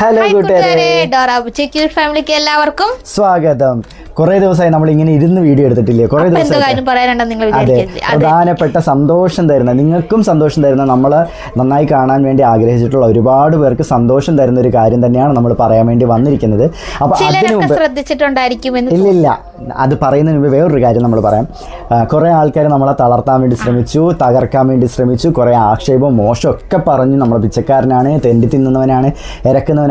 Hello കൂട്ടുകാരെ. Dora ഫാമിലിക്ക് എല്ലാവർക്കും സ്വാഗതം. കുറെ ദിവസമായി നമ്മൾ ഇങ്ങനെ ഇരുന്ന് വീഡിയോ എടുത്തിട്ടില്ലേ? കുറെ ദിവസം അതെ പ്രധാനപ്പെട്ട സന്തോഷം തരുന്ന നിങ്ങൾക്കും സന്തോഷം തരുന്ന നമ്മൾ നന്നായി കാണാൻ വേണ്ടി ആഗ്രഹിച്ചിട്ടുള്ള ഒരുപാട് പേർക്ക് സന്തോഷം തരുന്ന ഒരു കാര്യം തന്നെയാണ് നമ്മൾ പറയാൻ വേണ്ടി വന്നിരിക്കുന്നത്. അപ്പൊ അതിനു മുമ്പ് ഇല്ലില്ല. അത് പറയുന്നതിന് മുമ്പ് വേറൊരു കാര്യം നമ്മൾ പറയാം. കുറേ ആൾക്കാർ നമ്മളെ തളർത്താൻ വേണ്ടി ശ്രമിച്ചു തകർക്കാൻ വേണ്ടി ശ്രമിച്ചു കുറേ ആക്ഷേപവും മോശമൊക്കെ ഒക്കെ പറഞ്ഞു നമ്മൾ പിച്ചക്കാരനാണ് തെണ്ടി തിന്നുന്നവനാണ്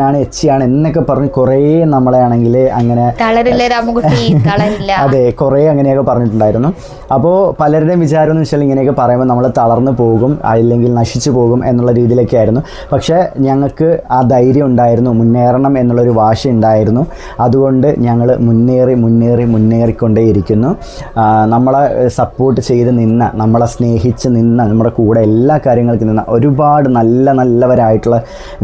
ഇരക്കുന്നവനാണ് ആണ് എന്നൊക്കെ പറഞ്ഞ് കുറേ നമ്മളെ ആണെങ്കിൽ അങ്ങനെ അതെ കുറേ അങ്ങനെയൊക്കെ പറഞ്ഞിട്ടുണ്ടായിരുന്നു. അപ്പോൾ പലരുടെയും വിചാരം എന്ന് വെച്ചാൽ ഇങ്ങനെയൊക്കെ പറയുമ്പോൾ നമ്മൾ തളർന്നു പോകും അല്ലെങ്കിൽ നശിച്ചു പോകും എന്നുള്ള രീതിയിലൊക്കെ ആയിരുന്നു പക്ഷേ ഞങ്ങൾക്ക് ആ ധൈര്യം ഉണ്ടായിരുന്നു മുന്നേറണം എന്നുള്ളൊരു വാശി ഉണ്ടായിരുന്നു. അതുകൊണ്ട് ഞങ്ങൾ മുന്നേറി മുന്നേറി മുന്നേറിക്കൊണ്ടേയിരിക്കുന്നു. നമ്മളെ സപ്പോർട്ട് ചെയ്ത് നിന്ന നമ്മളെ സ്നേഹിച്ച് നിന്ന നമ്മുടെ കൂടെ എല്ലാ കാര്യങ്ങൾക്കും നിന്ന ഒരുപാട് നല്ല നല്ലവരായിട്ടുള്ള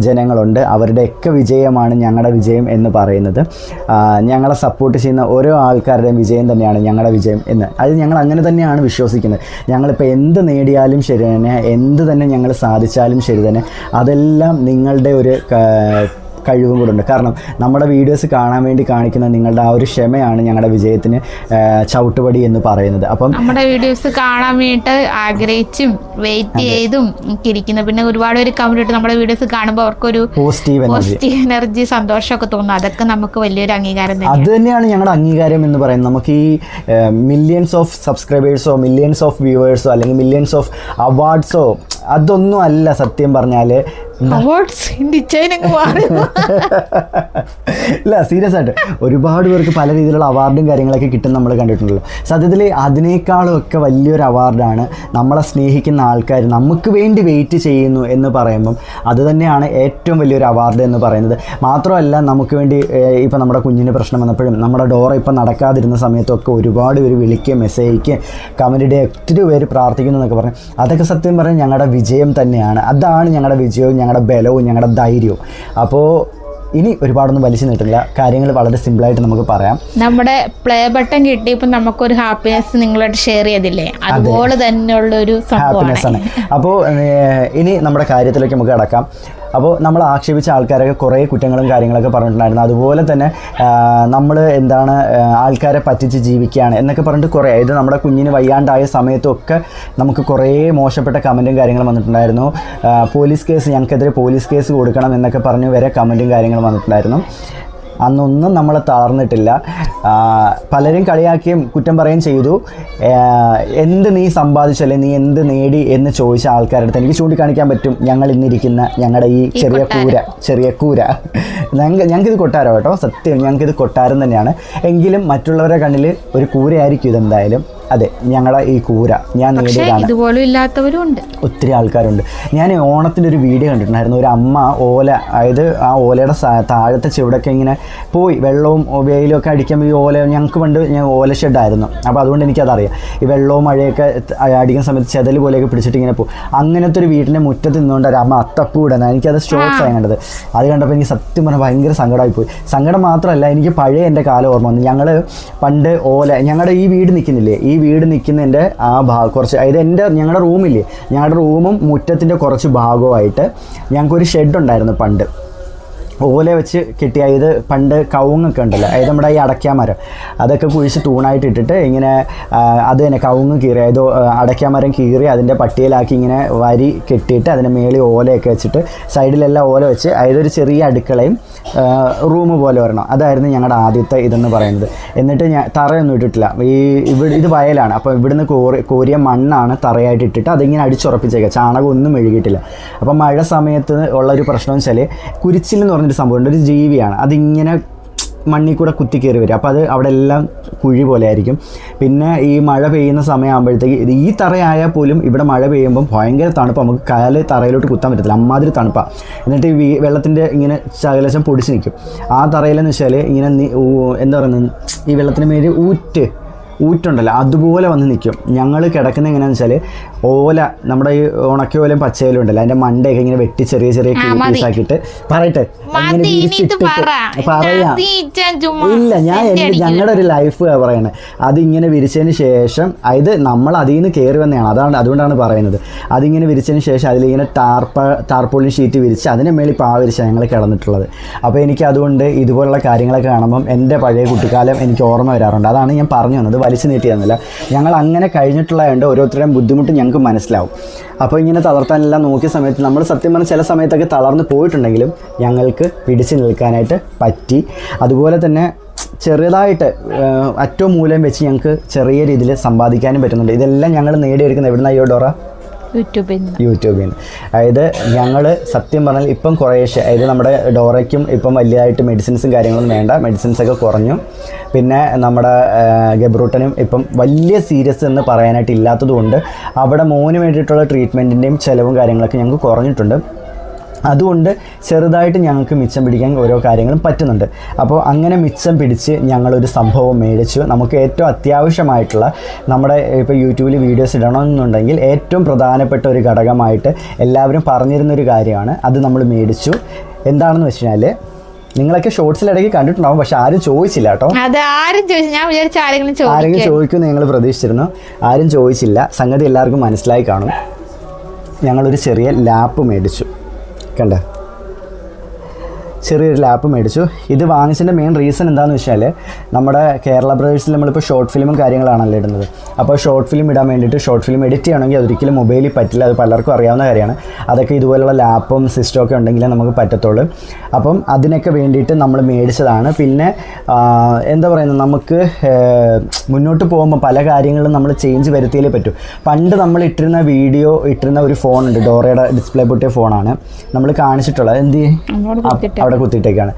ജനങ്ങളുണ്ട്. അവരുടെയൊക്കെ വിജയമാണ് ഞങ്ങളുടെ വിജയം എന്ന് പറയുന്നത്. ഞങ്ങളെ സപ്പോർട്ട് ചെയ്യുന്ന ഓരോ ആൾക്കാരുടെയും വിജയം തന്നെയാണ് ഞങ്ങളുടെ വിജയം എന്ന്. അത് ഞങ്ങൾ അങ്ങനെ തന്നെയാണ് വിശ്വസിക്കുന്നത്. ഞങ്ങളിപ്പോൾ എന്ത് നേടിയാലും ശരി തന്നെ എന്ത് തന്നെ ഞങ്ങൾ സാധിച്ചാലും ശരി തന്നെ അതെല്ലാം നിങ്ങളുടെ ഒരു കഴിവും കൂടെ ഉണ്ട്. കാരണം നമ്മുടെ വീഡിയോസ് കാണാൻ വേണ്ടി കാണിക്കുന്ന നിങ്ങളുടെ ആ ഒരു ക്ഷമയാണ് ഞങ്ങളുടെ വിജയത്തിന് ചവിട്ടുപടി എന്ന് പറയുന്നത്. അപ്പം നമ്മുടെ വീഡിയോസ് കാണാൻ വേണ്ടി ആഗ്രഹിച്ചും വെയിറ്റ് ചെയ്തും ഒക്കെ ഇരിക്കുന്നു. പിന്നെ ഒരുപാട് പേര് കമന്റ് ഇട്ട് നമ്മുടെ വീഡിയോസ് കാണുമ്പോൾ അവർക്കൊരു പോസിറ്റീവ് പോസിറ്റീവ് എനർജി സന്തോഷമൊക്കെ തോന്നുന്നു അതൊക്കെ നമുക്ക് വലിയൊരു അംഗീകാരം തന്നെ. അത് തന്നെയാണ് ഞങ്ങളുടെ അംഗീകാരം എന്ന് പറയുന്നത്. നമുക്ക് ഈ മില്യൺസ് ഓഫ് സബ്സ്ക്രൈബേഴ്സോ മില്യൺസ് ഓഫ് വ്യൂവേഴ്സോ അല്ലെങ്കിൽ മില്യൺസ് ഓഫ് അവാർഡ്സോ അതൊന്നും അല്ല സത്യം പറഞ്ഞാൽ ഇല്ല സീരിയസ് ആയിട്ട്. ഒരുപാട് പേർക്ക് പല രീതിയിലുള്ള അവാർഡും കാര്യങ്ങളൊക്കെ കിട്ടും നമ്മൾ കണ്ടിട്ടുണ്ടല്ലോ. സത്യത്തിൽ അതിനേക്കാളും ഒക്കെ വലിയൊരു അവാർഡാണ് നമ്മളെ സ്നേഹിക്കുന്ന ആൾക്കാർ നമുക്ക് വേണ്ടി വെയിറ്റ് ചെയ്യുന്നു എന്ന് പറയുമ്പം അത് തന്നെയാണ് ഏറ്റവും വലിയൊരു അവാർഡ് എന്ന് പറയുന്നത്. മാത്രമല്ല നമുക്ക് വേണ്ടി ഇപ്പം നമ്മുടെ കുഞ്ഞിന് പ്രശ്നം വന്നപ്പോഴും നമ്മുടെ ഡോറ ഇപ്പം നടക്കാതിരുന്ന സമയത്തൊക്കെ ഒരുപാട് പേര് വിളിക്കുകയും മെസ്സേജ് അയക്കുക കമന്റ് ഇടുക ഒത്തിരി പേര് പ്രാർത്ഥിക്കുന്നു എന്നൊക്കെ പറഞ്ഞു. അതൊക്കെ സത്യം പറഞ്ഞാൽ ഞങ്ങളുടെ വിജയം തന്നെയാണ്. അതാണ് ഞങ്ങളുടെ വിജയവും. ഞങ്ങളുടെ ബലവും ഞങ്ങളുടെ ധൈര്യവും. അപ്പോൾ ഇനി ഒരുപാടൊന്നും വലിച്ചു നീട്ടില്ല കാര്യങ്ങൾ വളരെ സിമ്പിളായിട്ട് നമുക്ക് പറയാം. നമ്മുടെ പ്ലേ ബട്ടൺ കിട്ടിയപ്പോൾ നമുക്കൊരു ഹാപ്പിനെസ് നിങ്ങളോട് ഷെയർ ചെയ്തില്ലേ? അതുപോലെ തന്നെയുള്ള ഒരു ഹാപ്പിനെസ് ആണ്. അപ്പോൾ ഇനി നമ്മുടെ കാര്യത്തിലേക്ക് നമുക്ക് കിടക്കാം. അപ്പോൾ നമ്മൾ ആക്ഷേപിച്ച ആൾക്കാരൊക്കെ കുറേ കുറ്റങ്ങളും കാര്യങ്ങളൊക്കെ പറഞ്ഞിട്ടുണ്ടായിരുന്നു. അതുപോലെ തന്നെ നമ്മൾ എന്താണ് ആൾക്കാരെ പറ്റിച്ച് ജീവിക്കുകയാണ് എന്നൊക്കെ പറഞ്ഞിട്ട് കുറേ ഇത് നമ്മുടെ കുഞ്ഞിന് വയ്യാണ്ടായ സമയത്തൊക്കെ നമുക്ക് കുറേ മോശപ്പെട്ട കമന്റും കാര്യങ്ങളും വന്നിട്ടുണ്ടായിരുന്നു. പോലീസ് കേസ് ഞങ്ങൾക്കെതിരെ പോലീസ് കേസ് കൊടുക്കണം എന്നൊക്കെ പറഞ്ഞു വരെ കമന്റും കാര്യങ്ങളും വന്നിട്ടുണ്ടായിരുന്നു. അന്നൊന്നും നമ്മൾ തളർന്നിട്ടില്ല. പലരും കളിയാക്കിയും കുറ്റം പറയുകയും ചെയ്തു. എന്ത് നീ സമ്പാദിച്ചല്ലേ നീ എന്ത് നേടി എന്ന് ചോദിച്ച ആൾക്കാരുടെ അടുത്ത് എനിക്ക് ചൂണ്ടിക്കാണിക്കാൻ പറ്റും. ഞങ്ങൾ ഇന്നിരിക്കുന്ന ഞങ്ങളുടെ ഈ ചെറിയ കൂര ചെറിയ കൂര. ഞങ്ങൾക്ക് ഞങ്ങൾക്കിത് കൊട്ടാരം കേട്ടോ സത്യം ഞങ്ങൾക്കിത് കൊട്ടാരം തന്നെയാണ്. എങ്കിലും മറ്റുള്ളവരുടെ കണ്ണിൽ ഒരു കൂരയായിരിക്കും ഇതെന്തായാലും. അതെ ഞങ്ങളെ ഈ കൂര ഞാൻ നേടിയതാണ്. ഇതുപോലും ഇല്ലാത്തവരും ഉണ്ട്. ഒത്തിരി ആൾക്കാരുണ്ട്. ഞാൻ ഓണത്തിന്റെ ഒരു വീഡിയോ കണ്ടിട്ടുണ്ടായിരുന്നു. ഒരു അമ്മ ഓല അതായത് ആ ഓലയുടെ താഴത്തെ ചുവടൊക്കെ ഇങ്ങനെ പോയി. വെള്ളവും വെയിലും ഒക്കെ അടിക്കുമ്പോൾ ഈ ഓല ഞങ്ങൾക്ക് പണ്ട് ഞാൻ ഓല ഷെഡായിരുന്നു. അപ്പോൾ അതുകൊണ്ട് എനിക്കതറിയാം. ഈ വെള്ളവും മഴയൊക്കെ അടിക്കുന്ന സമയത്ത് ചെതൽ പോലെയൊക്കെ പിടിച്ചിട്ട് ഇങ്ങനെ പോകും. അങ്ങനത്തെ ഒരു വീട്ടിന്റെ മുറ്റത്ത് നിന്നുകൊണ്ട് ഒരു അമ്മ അത്തപ്പൂ ഇടുന്നത് എനിക്കത് സ്റ്റോക്സ് ആയി കണ്ടത്. അത് കണ്ടപ്പോൾ എനിക്ക് സത്യം പറഞ്ഞാൽ ഭയങ്കര സങ്കടമായി പോയി സങ്കടം മാത്രമല്ല എനിക്ക് പഴയ എന്റെ കാലം ഓർമ്മ വന്നു. ഞങ്ങൾ പണ്ട് ഓല ഞങ്ങളുടെ ഈ വീട് നിൽക്കുന്നില്ലേ? ഈ വീട് നിൽക്കുന്നതിന്റെ ആ ഭാഗം കുറച്ച് അതായത് എന്റെ ഞങ്ങളുടെ റൂമില്ലേ ഞങ്ങളുടെ റൂമും മുറ്റത്തിന്റെ കുറച്ച് ഭാഗമായിട്ട് ഞങ്ങൾക്കൊരു ഷെഡ് ഉണ്ടായിരുന്നു പണ്ട്. ഓല വെച്ച് കെട്ടിയ ഇത് പണ്ട് കവുങ്ങൊക്കെ ഉണ്ടല്ലോ. അതായത് നമ്മുടെ ഈ അടയ്ക്കാമരം അതൊക്കെ കുഴിച്ച് തൂണായിട്ട് ഇട്ടിട്ട് ഇങ്ങനെ അത് തന്നെ കവുങ്ങ് കീറി അതായത് അടയ്ക്കാമരം കീറി അതിന്റെ പട്ടിയിലാക്കി ഇങ്ങനെ വരി കെട്ടിയിട്ട് അതിന്റെ മേളിൽ ഓലയൊക്കെ വെച്ചിട്ട് സൈഡിലെല്ലാം ഓല വെച്ച് അതായത് ഒരു ചെറിയ അടുക്കളയും റൂം പോലെ വരണം അതായിരുന്നു ഞങ്ങളുടെ ആദ്യത്തെ ഇതെന്ന് പറയുന്നത്. എന്നിട്ട് ഞാൻ തറയൊന്നും ഇട്ടിട്ടില്ല. ഈ ഇവിടെ ഇത് വയലാണ്. അപ്പോൾ ഇവിടുന്ന് കോറി കോരിയ മണ്ണാണ് തറയായിട്ട് ഇട്ടിട്ട് അതിങ്ങനെ അടിച്ചുറപ്പിച്ചേക്കുക ചാണകം ഒന്നും മെഴുകിയിട്ടില്ല. അപ്പോൾ മഴ സമയത്ത് ഉള്ള ഒരു പ്രശ്നം വെച്ചാൽ കുരിച്ചിൽ എന്ന് പറഞ്ഞൊരു സംഭവമുണ്ട് ഒരു ജീവിയാണ്. അതിങ്ങനെ മണ്ണിൽ കൂടെ കുത്തി കയറി വരും. അപ്പോൾ അത് അവിടെ എല്ലാം കുഴി പോലെ ആയിരിക്കും. പിന്നെ ഈ മഴ പെയ്യുന്ന സമയമാകുമ്പോഴത്തേക്ക് ഇത് ഈ തറയായാൽ പോലും ഇവിടെ മഴ പെയ്യുമ്പം ഭയങ്കര തണുപ്പ്. നമുക്ക് കാൽ തറയിലോട്ട് കുത്താൻ പറ്റത്തില്ല. അമ്മാതിരി തണുപ്പാണ് എന്നിട്ട് ഈ വെള്ളത്തിന്റെ ഇങ്ങനെ ശകലശം പൊടിച്ച് നിൽക്കും. ആ തറയിലെന്ന് വെച്ചാൽ ഇങ്ങനെ എന്താ പറയുന്നത്? ഈ വെള്ളത്തിന് മേലെ ഊറ്റ് ഊറ്റുണ്ടല്ലോ. അതുപോലെ വന്ന് നിൽക്കും. ഞങ്ങൾ കിടക്കുന്ന എങ്ങനെയാണെന്ന് വെച്ചാൽ ഓല നമ്മുടെ ഈ ഉണക്കയോലും പച്ചയോലും ഉണ്ടല്ലോ. അതിന്റെ മണ്ടയൊക്കെ ഇങ്ങനെ വെട്ടി ചെറിയ ചെറിയ. പീസാക്കിയിട്ട് പറയട്ടെ. അങ്ങനെ പറയാം. ഇല്ല ഞാൻ എന്റെ. ഞങ്ങളുടെ ഒരു ലൈഫ് പറയണത് അതിങ്ങനെ വിരിച്ചതിന് ശേഷം അത് നമ്മൾ അതിൽ നിന്ന് കയറി വന്നതാണ്. അതാണ് അതുകൊണ്ടാണ് പറയുന്നത്. അതിങ്ങനെ വിരിച്ചതിന് ശേഷം അതിലിങ്ങനെ ടാർപ്പ ടാർപോളിൻ ഷീറ്റ് വിരിച്ച് അതിനെ മേളിൽ പാവരിച്ച ഞങ്ങൾ കിടന്നിട്ടുള്ളത്. അപ്പോൾ എനിക്ക് അതുകൊണ്ട് ഇതുപോലുള്ള കാര്യങ്ങളൊക്കെ കാണുമ്പം എന്റെ പഴയ കുട്ടിക്കാലം എനിക്ക് ഓർമ്മ വരാറുണ്ട്. അതാണ് ഞാൻ പറഞ്ഞു വന്നത്. വലിച്ചു നീട്ടിയെന്നില്ല ഞങ്ങൾ അങ്ങനെ കഴിഞ്ഞിട്ടുള്ളതുകൊണ്ട് ഓരോരുത്തരുടെയും ബുദ്ധിമുട്ട് ഞങ്ങൾക്ക് മനസ്സിലാവും. അപ്പോൾ ഇങ്ങനെ തളർത്താനെല്ലാം നോക്കിയ സമയത്ത് നമ്മൾ സത്യം പറഞ്ഞാൽ ചില സമയത്തൊക്കെ തളർന്ന് പോയിട്ടുണ്ടെങ്കിലും ഞങ്ങൾക്ക് പിടിച്ചു നിൽക്കാനായിട്ട് പറ്റി. അതുപോലെ തന്നെ ചെറുതായിട്ട് അറ്റോ അറ്റവും മൂലം വെച്ച് ഞങ്ങൾക്ക് ചെറിയ രീതിയിൽ സമ്പാദിക്കാനും പറ്റുന്നുണ്ട്. ഇതെല്ലാം ഞങ്ങൾ നേടിയെടുക്കുന്നത് എവിടുന്ന അയ്യോ ഡോറ? യൂട്യൂബിൽ നിന്ന് അതായത് ഞങ്ങൾ സത്യം പറഞ്ഞാൽ ഇപ്പം കുറേശ്ശെ അതായത് നമ്മുടെ ഡോറയ്ക്കും ഇപ്പം വലിയതായിട്ട് മെഡിസിൻസും കാര്യങ്ങളൊന്നും വേണ്ട. മെഡിസിൻസ് ഒക്കെ കുറഞ്ഞു. പിന്നെ നമ്മുടെ ഗബ്രൂട്ടനും ഇപ്പം വലിയ സീരിയസ് എന്ന് പറയാനായിട്ട് ഇല്ലാത്തതുകൊണ്ട് അവിടെ മോന് വേണ്ടിയിട്ടുള്ള ട്രീറ്റ്മെന്റിന്റെയും ചിലവും കാര്യങ്ങളൊക്കെ ഞങ്ങൾക്ക് കുറഞ്ഞിട്ടുണ്ട്. അതുകൊണ്ട് ചെറുതായിട്ട് ഞങ്ങൾക്ക് മിച്ചം പിടിക്കാൻ ഓരോ കാര്യങ്ങളും പറ്റുന്നുണ്ട്. അപ്പോൾ അങ്ങനെ മിച്ചം പിടിച്ച് ഞങ്ങളൊരു സംഭവം മേടിച്ചു. നമുക്ക് ഏറ്റവും അത്യാവശ്യമായിട്ടുള്ള നമ്മുടെ ഇപ്പോൾ യൂട്യൂബിൽ വീഡിയോസ് ഇടണമെന്നുണ്ടെങ്കിൽ ഏറ്റവും പ്രധാനപ്പെട്ട ഒരു ഘടകമായിട്ട് എല്ലാവരും പറഞ്ഞിരുന്നൊരു കാര്യമാണ്. അത് നമ്മൾ മേടിച്ചു. എന്താണെന്ന് വെച്ച് കഴിഞ്ഞാൽ നിങ്ങളൊക്കെ ഷോർട്സിലിടയ്ക്ക് കണ്ടിട്ടുണ്ടാവും പക്ഷെ ആരും ചോദിച്ചില്ല കേട്ടോ. ആരും ഞാൻ വിചാരിച്ച ആരെങ്കിലും ആരെങ്കിലും ചോദിക്കും ചോദിക്കുമെന്ന് ഞങ്ങൾ പ്രതീക്ഷിച്ചിരുന്നു. ആരും ചോദിച്ചില്ല. സംഗതി എല്ലാവർക്കും മനസ്സിലായി കാണും. ഞങ്ങളൊരു ചെറിയ ലാപ്പ് മേടിച്ചു. കണ്ട? ചെറിയൊരു ലാപ്പ് മേടിച്ചു. ഇത് വാങ്ങിച്ചതിന്റെ മെയിൻ റീസൺ എന്താണെന്ന് വെച്ചാൽ നമ്മുടെ കേരള ബ്രദേഴ്സിൽ നമ്മളിപ്പോൾ ഷോർട്ട് ഫിലിമും കാര്യങ്ങളാണല്ലോ ഇടുന്നത്. അപ്പോൾ ഷോർട്ട് ഫിലിം ഇടാൻ വേണ്ടിയിട്ട് ഷോർട്ട് ഫിലിം എഡിറ്റ് ചെയ്യണമെങ്കിൽ അതൊരിക്കലും മൊബൈലിൽ പറ്റില്ല. അത് പലർക്കും അറിയാവുന്ന കാര്യമാണ്. അതൊക്കെ ഇതുപോലുള്ള ലാപ്പും സിസ്റ്റം ഒക്കെ ഉണ്ടെങ്കിലേ നമുക്ക് പറ്റത്തുള്ളൂ. അപ്പം അതിനൊക്കെ വേണ്ടിയിട്ട് നമ്മൾ മേടിച്ചതാണ്. പിന്നെ എന്താ പറയുന്നത്? നമുക്ക് മുന്നോട്ട് പോകുമ്പോൾ പല കാര്യങ്ങളും നമ്മൾ ചേഞ്ച് വരുത്തിയാലേ പറ്റൂ. പണ്ട് നമ്മൾ ഇട്ടിരുന്ന വീഡിയോ ഇട്ടിരുന്ന ഒരു ഫോണുണ്ട് ഡോറയുടെ ഡിസ്പ്ലേ പൊട്ടിയ ഫോണാണ് നമ്മൾ കാണിച്ചിട്ടുള്ളത്. എന്ത്? അവിടെ കുത്തിയിട്ടേക്കാണ്.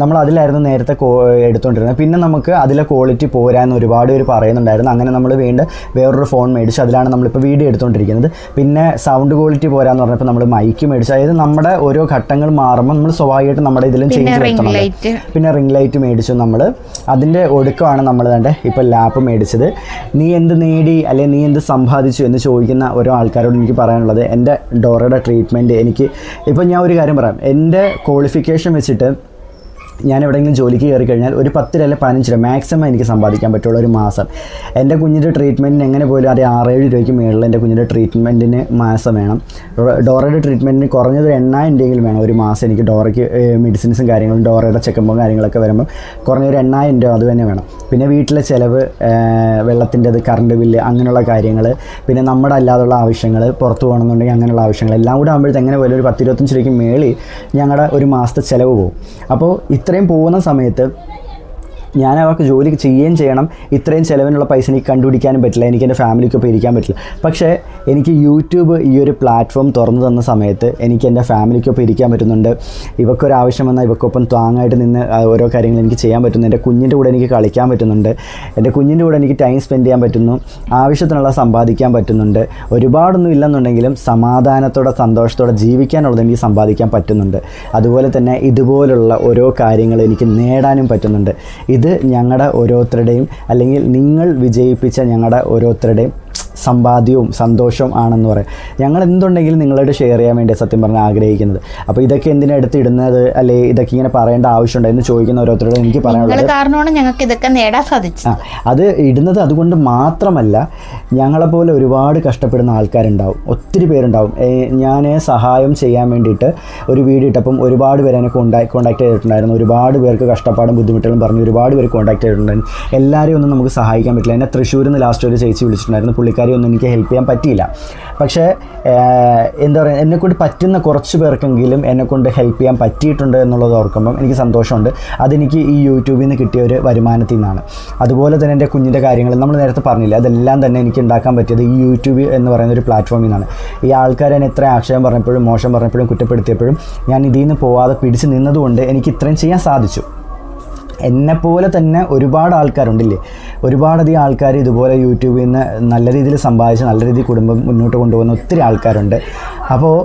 നമ്മൾ അതിലായിരുന്നു നേരത്തെ കോ എടുത്തുകൊണ്ടിരുന്നത് പിന്നെ നമുക്ക് അതിലെ ക്വാളിറ്റി പോരാന്ന് ഒരുപാട് പേര് പറയുന്നുണ്ടായിരുന്നു. അങ്ങനെ നമ്മൾ വീണ്ടും വേറൊരു ഫോൺ മേടിച്ചു. അതിലാണ് നമ്മളിപ്പോൾ വീഡിയോ എടുത്തുകൊണ്ടിരിക്കുന്നത് പിന്നെ സൗണ്ട് ക്വാളിറ്റി പോരാന്ന് പറഞ്ഞപ്പോൾ നമ്മൾ മൈക്ക് മേടിച്ചു. അതായത് നമ്മുടെ ഓരോ ഘട്ടങ്ങൾ മാറുമ്പോൾ നമ്മൾ സ്വാഭാവികമായിട്ട് നമ്മുടെ ഇതിലും ചേഞ്ച് ലൈറ്റ് പിന്നെ റിംഗ് ലൈറ്റ് മേടിച്ചു നമ്മൾ അതിന്റെ ഒടുക്കമാണ് നമ്മൾ തന്നെ ഇപ്പോൾ ലാപ്പ് മേടിച്ചത്. നീ എന്ത് നേടി അല്ലെ നീ എന്ത് സമ്പാദിച്ചു എന്ന് ചോദിക്കുന്ന ഓരോ ആൾക്കാരോട് എനിക്ക് പറയാനുള്ളത് എന്റെ ഡോറയുടെ ട്രീറ്റ്മെന്റ് എനിക്ക് ഇപ്പോൾ ഞാൻ ഒരു കാര്യം പറയാം. എന്റെ ക്വാളിഫിക്കേഷൻ വെച്ചിട്ട് ഞാൻ എവിടെയെങ്കിലും ജോലിക്ക് കയറി കഴിഞ്ഞാൽ ഒരു പത്ത് രൂപ പതിനഞ്ച് രൂപ മാക്സിമം എനിക്ക് സമ്പാദിക്കാൻ പറ്റുള്ള ഒരു മാസം. എന്റെ കുഞ്ഞിന്റെ ട്രീറ്റ്മെന്റിന് എങ്ങനെ പോലും അത് ആറേഴ് രൂപയ്ക്ക് മേളിൽ എന്റെ കുഞ്ഞിന്റെ ട്രീറ്റ്മെന്റിന് മാസം വേണം. ഡോറയുടെ ട്രീറ്റ്മെന്റിന് കുറഞ്ഞത് എണ്ണായിരം രൂപയെങ്കിലും വേണം ഒരു മാസം എനിക്ക് ഡോറയ്ക്ക് മെഡിസിൻസും കാര്യങ്ങളും ഡോറയുടെ ചെക്കപ്പും കാര്യങ്ങളൊക്കെ വരുമ്പോൾ കുറഞ്ഞൊരു എണ്ണായിരം രൂപ അത് തന്നെ വേണം. പിന്നെ വീട്ടിലെ ചിലവ് വെള്ളത്തിന്റെത് കറണ്ട് ബില്ല് അങ്ങനെയുള്ള കാര്യങ്ങൾ പിന്നെ നമ്മുടെ അല്ലാതുള്ള ആവശ്യങ്ങൾ പുറത്ത് പോകണമെന്നുണ്ടെങ്കിൽ അങ്ങനെയുള്ള ആവശ്യങ്ങൾ എല്ലാം കൂടെ ആകുമ്പോഴത്തെ എങ്ങനെ പോലും ഒരു പത്തിരുപത്തഞ്ച് രൂപയ്ക്ക് മേളിൽ ഞങ്ങളുടെ ഒരു മാസത്തെ ചിലവ് പോകും. അപ്പോൾ ഇത്രയും പോകുന്ന സമയത്ത് ഞാൻ അവർക്ക് ജോലി ചെയ്യുകയും ചെയ്യണം. ഇത്രയും ചിലവിനുള്ള പൈസ എനിക്ക് കണ്ടുപിടിക്കാനും പറ്റില്ല. എനിക്ക് എന്റെ ഫാമിലിക്കൊപ്പം ഇരിക്കാൻ പറ്റില്ല. പക്ഷേ എനിക്ക് യൂട്യൂബ് ഈ ഒരു പ്ലാറ്റ്ഫോം തുറന്നു തന്ന സമയത്ത് എനിക്ക് എന്റെ ഫാമിലിക്കൊപ്പം ഇരിക്കാൻ പറ്റുന്നുണ്ട്. ഇവക്കൊരു ആവശ്യം വന്നാൽ ഇവക്കൊപ്പം താങ്ങായിട്ട് നിന്ന് ഓരോ കാര്യങ്ങൾ എനിക്ക് ചെയ്യാൻ പറ്റുന്നു. എന്റെ കുഞ്ഞിന്റെ കൂടെ എനിക്ക് കളിക്കാൻ പറ്റുന്നുണ്ട്. എന്റെ കുഞ്ഞിന്റെ കൂടെ എനിക്ക് ടൈം സ്പെൻഡ് ചെയ്യാൻ പറ്റുന്നു. ആവശ്യത്തിനുള്ള സമ്പാദിക്കാൻ പറ്റുന്നുണ്ട്. ഒരുപാടൊന്നും ഇല്ലെന്നുണ്ടെങ്കിലും സമാധാനത്തോടെ സന്തോഷത്തോടെ ജീവിക്കാനുള്ളത് എനിക്ക് സമ്പാദിക്കാൻ പറ്റുന്നുണ്ട്. അതുപോലെ തന്നെ ഇതുപോലുള്ള ഓരോ കാര്യങ്ങൾ എനിക്ക് നേടാനും പറ്റുന്നുണ്ട്. ഇത് ഞങ്ങളുടെ ഓരോരുത്തരുടെയും അല്ലെങ്കിൽ നിങ്ങൾ വിജയിപ്പിച്ച ഞങ്ങളുടെ ഓരോരുത്തരുടെയും സമ്പാദ്യവും സന്തോഷവും ആണെന്ന് പറയാം. ഞങ്ങൾ എന്തുണ്ടെങ്കിലും നിങ്ങളോട് ഷെയർ ചെയ്യാൻ വേണ്ടി സത്യം പറഞ്ഞാൽ ആഗ്രഹിക്കുന്നത്. അപ്പോൾ ഇതൊക്കെ എന്തിനാ എടുത്തിടുന്നത്? അല്ലെ ഇതൊക്കെ ഇങ്ങനെ പറയേണ്ട ആവശ്യമുണ്ടോ എന്ന് ചോദിക്കുന്ന ഓരോരുത്തരോട് എനിക്ക് പറയാനുള്ളത്. കാരണമാണ് ഞങ്ങൾക്ക് ഇതൊക്കെ നേടാൻ സാധിച്ചത്. ആ അത് ഇടുന്നത് അതുകൊണ്ട് മാത്രമല്ല ഞങ്ങളെപ്പോലെ ഒരുപാട് കഷ്ടപ്പെടുന്ന ആൾക്കാരുണ്ടാവും. ഒത്തിരി പേരുണ്ടാവും. ഞാൻ സഹായം ചെയ്യാൻ വേണ്ടിയിട്ട് ഒരു വീട് ഇട്ടപ്പം ഒരുപാട് പേര് എന്നെ കോണ്ടാക്ട് കോണ്ടാക്ട് ചെയ്തിട്ടുണ്ടായിരുന്നു. ഒരുപാട് പേർക്ക് കഷ്ടപ്പാടും ബുദ്ധിമുട്ടുകളും പറഞ്ഞ് ഒരുപാട് പേര് കോണ്ടാക്ട് ചെയ്തിട്ടുണ്ടായിരുന്നു. എല്ലാവരെയും ഒന്നും നമുക്ക് സഹായിക്കാൻ പറ്റില്ല. എന്നെ തൃശ്ശൂരിൽ നിന്ന് ലാസ്റ്റ് ഒരു ചേച്ചി വിളിച്ചിട്ടുണ്ടായിരുന്നു. പുള്ളിക്കാരി ഒന്നും എനിക്ക് ഹെൽപ്പ് ചെയ്യാൻ പറ്റിയില്ല. പക്ഷേ എന്താ പറയുക എന്നെക്കൊണ്ട് പറ്റുന്ന കുറച്ച് പേർക്കെങ്കിലും എന്നെക്കൊണ്ട് ഹെൽപ്പ് ചെയ്യാൻ പറ്റിയിട്ടുണ്ട് എന്നുള്ളത് ഓർക്കുമ്പം എനിക്ക് സന്തോഷമുണ്ട്. അതെനിക്ക് ഈ യൂട്യൂബിൽ നിന്ന് കിട്ടിയ ഒരു വരുമാനത്തിൽ നിന്നാണ്. അതുപോലെ തന്നെ എന്റെ കുഞ്ഞിന്റെ കാര്യങ്ങൾ നമ്മൾ നേരത്തെ പറഞ്ഞില്ല അതെല്ലാം തന്നെ എനിക്ക് ഉണ്ടാക്കാൻ പറ്റിയത് ഈ യൂട്യൂബ് എന്ന് പറയുന്ന ഒരു പ്ലാറ്റ്ഫോമിൽ നിന്നാണ്. ഈ ആൾക്കാർ എന്നെ എത്ര ആക്ഷേപം പറഞ്ഞപ്പോഴും മോശം പറഞ്ഞപ്പോഴും കുറ്റപ്പെടുത്തിയപ്പോഴും ഞാൻ ഇതിൽ നിന്ന് പോവാതെ പിടിച്ച് നിന്നതുകൊണ്ട് എനിക്ക് ഇത്രയും ചെയ്യാൻ സാധിച്ചു. എന്നെപ്പോലെ തന്നെ ഒരുപാട് ആൾക്കാരുണ്ടില്ലേ ഒരുപാടധികം ആൾക്കാർ ഇതുപോലെ യൂട്യൂബിൽ നിന്ന് നല്ല രീതിയിൽ സമ്പാദിച്ച് നല്ല രീതിയിൽ കുടുംബം മുന്നോട്ട് കൊണ്ടുപോകുന്ന ഒത്തിരി ആൾക്കാരുണ്ട്. അപ്പോൾ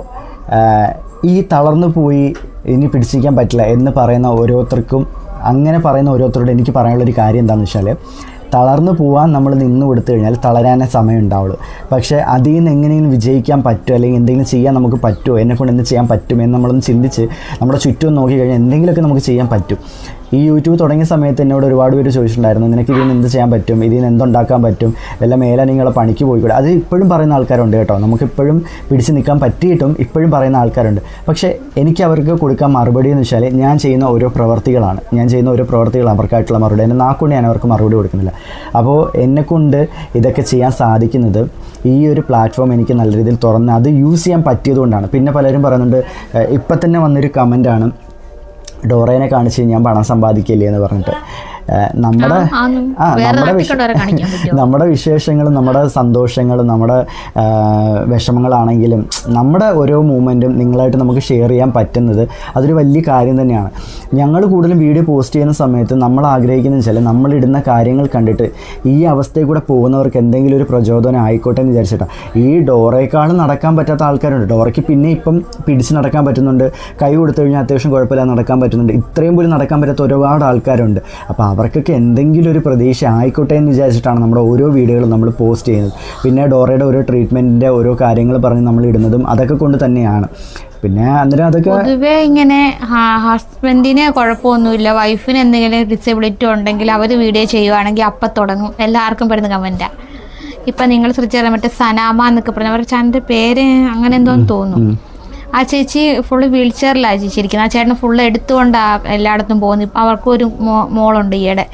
ഈ തളർന്നു പോയി ഇനി പിടിച്ചിരിക്കാൻ പറ്റില്ല എന്ന് പറയുന്ന ഓരോരുത്തർക്കും അങ്ങനെ പറയുന്ന ഓരോരുത്തരോട് എനിക്ക് പറയാനുള്ളൊരു കാര്യം എന്താണെന്ന് വെച്ചാൽ തളർന്നു പോകാൻ നമ്മൾ നിന്ന് കൊടുത്തു കഴിഞ്ഞാൽ തളരാനേ സമയം ഉണ്ടാവുള്ളൂ. പക്ഷേ അതിൽ നിന്ന് എങ്ങനെയെങ്കിലും വിജയിക്കാൻ പറ്റുമോ അല്ലെങ്കിൽ എന്തെങ്കിലും ചെയ്യാൻ നമുക്ക് പറ്റുമോ എന്നെക്കൊണ്ട് എന്ത് ചെയ്യാൻ പറ്റും എന്ന് നമ്മളൊന്ന് ചിന്തിച്ച് നമ്മുടെ ചുറ്റും നോക്കി കഴിഞ്ഞാൽ എന്തെങ്കിലുമൊക്കെ നമുക്ക് ചെയ്യാൻ പറ്റും. ഈ യൂട്യൂബ് തുടങ്ങിയ സമയത്ത് എന്നോട് ഒരുപാട് പേര് ചോദിച്ചിട്ടുണ്ടായിരുന്നു നിനക്ക് ഇതിൽ നിന്ന് എന്ത് ചെയ്യാൻ പറ്റും? ഇതിൽ നിന്ന് എന്തുണ്ടാക്കാൻ പറ്റും? വല്ല മേലനിങ്ങളെ പണിക്ക് പോയിക്കൂടെ അത് ഇപ്പോഴും പറയുന്ന ആൾക്കാരുണ്ട് കേട്ടോ. നമുക്കിപ്പോഴും പിടിച്ച് നിൽക്കാൻ പറ്റിയിട്ടും ഇപ്പോഴും പറയുന്ന ആൾക്കാരുണ്ട്. പക്ഷേ എനിക്ക് അവർക്ക് കൊടുക്കാൻ മറുപടി എന്ന് വെച്ചാൽ ഞാൻ ചെയ്യുന്ന ഓരോ പ്രവർത്തികളാണ്. ഞാൻ ചെയ്യുന്ന ഓരോ പ്രവർത്തികളാണ് അവർക്കായിട്ടുള്ള മറുപടി. എന്റെ നാക്കൊണ്ട് ഞാൻ അവർക്ക് മറുപടി കൊടുക്കുന്നില്ല. അപ്പോൾ എന്നെക്കൊണ്ട് ഇതൊക്കെ ചെയ്യാൻ സാധിക്കുന്നത് ഈ ഒരു പ്ലാറ്റ്ഫോം എനിക്ക് നല്ല രീതിയിൽ തുറന്ന് അത് യൂസ് ചെയ്യാൻ പറ്റിയതുകൊണ്ടാണ്. പിന്നെ പലരും പറയുന്നുണ്ട് ഇപ്പം തന്നെ വന്നൊരു കമന്റാണ് ഡോറേനെ കാണിച്ച് ഞാൻ പണം സമ്പാദിക്കില്ലേ എന്ന് പറഞ്ഞിട്ട്. നമ്മുടെ ആ നമ്മുടെ? നമ്മുടെ വിശേഷങ്ങളും നമ്മുടെ സന്തോഷങ്ങളും നമ്മുടെ വിഷമങ്ങളാണെങ്കിലും നമ്മുടെ ഓരോ മൂമെന്റും നിങ്ങളായിട്ട് നമുക്ക് ഷെയർ ചെയ്യാൻ പറ്റുന്നത് അതൊരു വലിയ കാര്യം തന്നെയാണ്. ഞങ്ങൾ കൂടുതലും വീഡിയോ പോസ്റ്റ് ചെയ്യുന്ന സമയത്ത് നമ്മൾ ആഗ്രഹിക്കുന്നതെന്ന് വെച്ചാൽ നമ്മളിടുന്ന കാര്യങ്ങൾ കണ്ടിട്ട് ഈ അവസ്ഥയിൽ കൂടെ പോകുന്നവർക്ക് എന്തെങ്കിലും ഒരു പ്രചോദനം ആയിക്കോട്ടെ എന്ന് വിചാരിച്ചിട്ടാണ് ഈ ഡോറേക്കാളും നടക്കാൻ പറ്റാത്ത ആൾക്കാരുണ്ട്. ഡോറയ്ക്ക് പിന്നെ ഇപ്പം പിടിച്ച് നടക്കാൻ പറ്റുന്നുണ്ട്. കൈ കൊടുത്തു കഴിഞ്ഞാൽ അത്യാവശ്യം കുഴപ്പമില്ലാതെ നടക്കാൻ പറ്റുന്നുണ്ട്. ഇത്രയും പോലും നടക്കാൻ പറ്റാത്ത ഒരുപാട് ആൾക്കാരുണ്ട്. അപ്പോൾ അവർക്കൊക്കെ എന്തെങ്കിലും ഒരു പ്രതീക്ഷ ആയിക്കോട്ടെ എന്ന് വിചാരിച്ചിട്ടാണ് നമ്മുടെ ഓരോ വീഡിയോകളും നമ്മൾ പോസ്റ്റ് ചെയ്യുന്നത്. പിന്നെ ഡോറയുടെ ഓരോ ട്രീറ്റ്മെന്റിന്റെ ഓരോ കാര്യങ്ങൾ പറഞ്ഞ് നമ്മൾ ഇടുന്നതും അതൊക്കെ കൊണ്ട് തന്നെയാണ്. പിന്നെ അന്നേരം അതൊക്കെ പൊതുവെ ഇങ്ങനെ ഹസ്ബൻഡിന് കുഴപ്പമൊന്നുമില്ല. വൈഫിന് എന്തെങ്കിലും ഡിസബിലിറ്റി ഉണ്ടെങ്കിൽ അവർ വീഡിയോ ചെയ്യുവാണെങ്കിൽ അപ്പം തുടങ്ങും. എല്ലാവർക്കും വരുന്ന കമന്റാ ഇപ്പം നിങ്ങൾ ശ്രദ്ധിച്ചാൽ മറ്റേ സനാമ എന്നൊക്കെ പറഞ്ഞു അവരുടെ ചാനലിന്റെ പേര് അങ്ങനെ എന്തോന്ന് തോന്നുന്നു ആ ചേച്ചി ഫുള്ള് വീൽ ചെയറിലാണ് ചേച്ചി ഇരിക്കുന്നത് ആ ചേട്ടൻ ഫുള്ള് എടുത്തുകൊണ്ടാണ് എല്ലായിടത്തും പോകുന്നത് ഇപ്പം അവർക്കൊരു മോ മോളുണ്ട് ഈയിടെ.